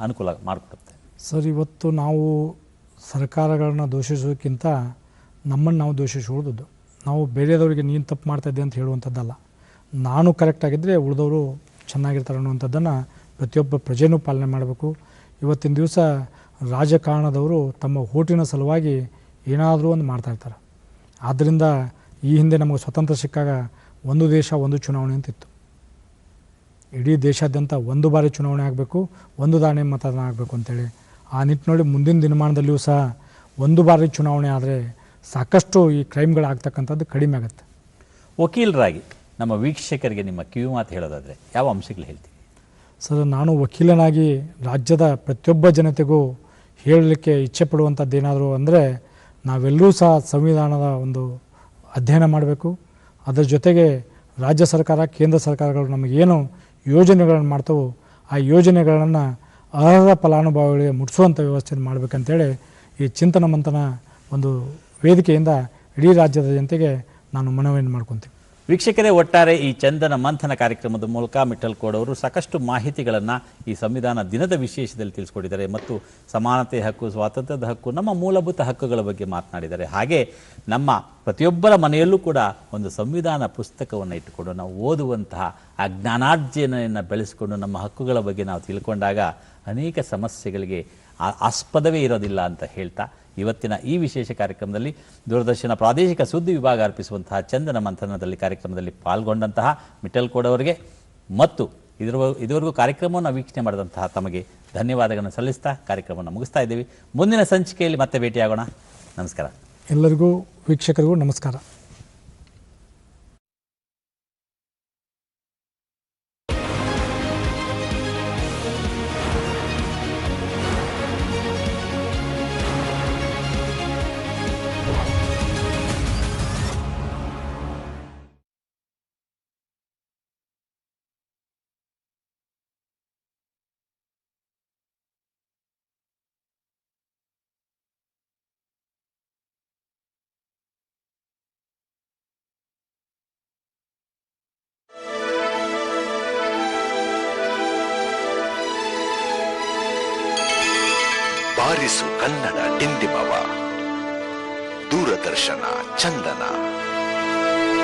ಅನುಕೂಲ ಮಾಡಿಕೊಡುತ್ತೆ? ಸರ್, ಇವತ್ತು ನಾವು ಸರ್ಕಾರಗಳನ್ನ ದೂಷಿಸೋಕ್ಕಿಂತ ನಮ್ಮನ್ನು ನಾವು ದೂಷಿಸುವುದು ನಾವು ಬೇರೆಯವರಿಗೆ ನೀನು ತಪ್ಪು ಮಾಡ್ತಾಯಿದ್ದೆ ಅಂತ ಹೇಳುವಂಥದ್ದಲ್ಲ. ನಾನು ಕರೆಕ್ಟಾಗಿದ್ದರೆ ಉಳಿದವರು ಚೆನ್ನಾಗಿರ್ತಾರೆ ಅನ್ನುವಂಥದ್ದನ್ನು ಪ್ರತಿಯೊಬ್ಬ ಪ್ರಜೆನೂ ಪಾಲನೆ ಮಾಡಬೇಕು. ಇವತ್ತಿನ ದಿವಸ ರಾಜಕಾರಣದವರು ತಮ್ಮ ಓಟಿನ ಸಲುವಾಗಿ ಏನಾದರೂ ಒಂದು ಮಾಡ್ತಾಯಿರ್ತಾರೆ ಆದ್ದರಿಂದ ಈ ಹಿಂದೆ ನಮಗೆ ಸ್ವತಂತ್ರ ಸಿಕ್ಕಾಗ ಒಂದು ದೇಶ ಒಂದು ಚುನಾವಣೆ ಅಂತಿತ್ತು ಇಡೀ ದೇಶಾದ್ಯಂತ ಒಂದು ಬಾರಿ ಚುನಾವಣೆ ಆಗಬೇಕು ಒಂದು ದಾಣೆ ಮತದಾನ ಆಗಬೇಕು ಅಂತೇಳಿ. ಆ ನಿಟ್ಟಿನಲ್ಲಿ ಮುಂದಿನ ದಿನಮಾನದಲ್ಲಿಯೂ ಸಹ ಒಂದು ಬಾರಿ ಚುನಾವಣೆ ಆದರೆ ಸಾಕಷ್ಟು ಈ ಕ್ರೈಮ್ಗಳಾಗ್ತಕ್ಕಂಥದ್ದು ಕಡಿಮೆ ಆಗುತ್ತೆ. ವಕೀಲರಾಗಿ ನಮ್ಮ ವೀಕ್ಷಕರಿಗೆ ನಿಮ್ಮ ಕಿವಿ ಮಾತು ಹೇಳೋದಾದ್ರೆ ಯಾವ ಅಂಶಗಳು ಹೇಳ್ತೀವಿ ಸರ್ ನಾನು ವಕೀಲನಾಗಿ ರಾಜ್ಯದ ಪ್ರತಿಯೊಬ್ಬ ಜನತೆಗೂ ಹೇಳಲಿಕ್ಕೆ ಇಚ್ಛೆ ಪಡುವಂಥದ್ದು ಏನಾದರೂ ಅಂದರೆ ನಾವೆಲ್ಲರೂ ಸಹ ಸಂವಿಧಾನದ ಒಂದು ಅಧ್ಯಯನ ಮಾಡಬೇಕು. ಅದರ ಜೊತೆಗೆ ರಾಜ್ಯ ಸರ್ಕಾರ, ಕೇಂದ್ರ ಸರ್ಕಾರಗಳು ನಮಗೇನು ಯೋಜನೆಗಳನ್ನು ಮಾಡ್ತವೋ ಆ ಯೋಜನೆಗಳನ್ನು ಅರ್ಹ ಫಲಾನುಭವಿಗಳಿಗೆ ಮುಟ್ಟಿಸುವಂಥ ವ್ಯವಸ್ಥೆಯನ್ನು ಮಾಡಬೇಕಂತೇಳಿ ಈ ಚಿಂತನ ಮಂಥನ ಒಂದು ವೇದಿಕೆಯಿಂದ ಇಡೀ ರಾಜ್ಯದ ಜನತೆಗೆ ನಾನು ಮನವಿಯನ್ನು ಮಾಡ್ಕೊತೀನಿ. ವೀಕ್ಷಕರೇ, ಒಟ್ಟಾರೆ ಈ ಚಂದನ ಮಂಥನ ಕಾರ್ಯಕ್ರಮದ ಮೂಲಕ ಮಿಠಲ್ ಕೋಡ್ ಅವರು ಸಾಕಷ್ಟು ಮಾಹಿತಿಗಳನ್ನು ಈ ಸಂವಿಧಾನ ದಿನದ ವಿಶೇಷದಲ್ಲಿ ತಿಳಿಸ್ಕೊಟ್ಟಿದ್ದಾರೆ ಮತ್ತು ಸಮಾನತೆ ಹಕ್ಕು, ಸ್ವಾತಂತ್ರ್ಯದ ಹಕ್ಕು, ನಮ್ಮ ಮೂಲಭೂತ ಹಕ್ಕುಗಳ ಬಗ್ಗೆ ಮಾತನಾಡಿದ್ದಾರೆ. ಹಾಗೆ ನಮ್ಮ ಪ್ರತಿಯೊಬ್ಬರ ಮನೆಯಲ್ಲೂ ಕೂಡ ಒಂದು ಸಂವಿಧಾನ ಪುಸ್ತಕವನ್ನು ಇಟ್ಟುಕೊಂಡು ನಾವು ಓದುವಂತಹ ಆ ಜ್ಞಾನಾರ್ಜನೆಯನ್ನು ಬೆಳೆಸಿಕೊಂಡು ನಮ್ಮ ಹಕ್ಕುಗಳ ಬಗ್ಗೆ ನಾವು ತಿಳ್ಕೊಂಡಾಗ ಅನೇಕ ಸಮಸ್ಯೆಗಳಿಗೆ ಆಸ್ಪದವೇ ಇರೋದಿಲ್ಲ ಅಂತ ಹೇಳ್ತಾ ಇವತ್ತಿನ ಈ ವಿಶೇಷ ಕಾರ್ಯಕ್ರಮದಲ್ಲಿ ದೂರದರ್ಶನ ಪ್ರಾದೇಶಿಕ ಸುದ್ದಿ ವಿಭಾಗ ಅರ್ಪಿಸುವಂತಹ ಚಂದನ ಮಂಥನದಲ್ಲಿ ಕಾರ್ಯಕ್ರಮದಲ್ಲಿ ಪಾಲ್ಗೊಂಡಂತಹ ಮಿಠಲ್ ಕೋಡ್ ಅವರಿಗೆ ಮತ್ತು ಇದರ ಇದುವರೆಗೂ ಕಾರ್ಯಕ್ರಮವನ್ನು ವೀಕ್ಷಣೆ ಮಾಡಿದಂತಹ ತಮಗೆ ಧನ್ಯವಾದಗಳನ್ನು ಸಲ್ಲಿಸ್ತಾ ಕಾರ್ಯಕ್ರಮವನ್ನು ಮುಗಿಸ್ತಾ ಇದ್ದೀವಿ. ಮುಂದಿನ ಸಂಚಿಕೆಯಲ್ಲಿ ಮತ್ತೆ ಭೇಟಿಯಾಗೋಣ. ನಮಸ್ಕಾರ. ಎಲ್ಲರಿಗೂ, ವೀಕ್ಷಕರಿಗೂ ನಮಸ್ಕಾರ.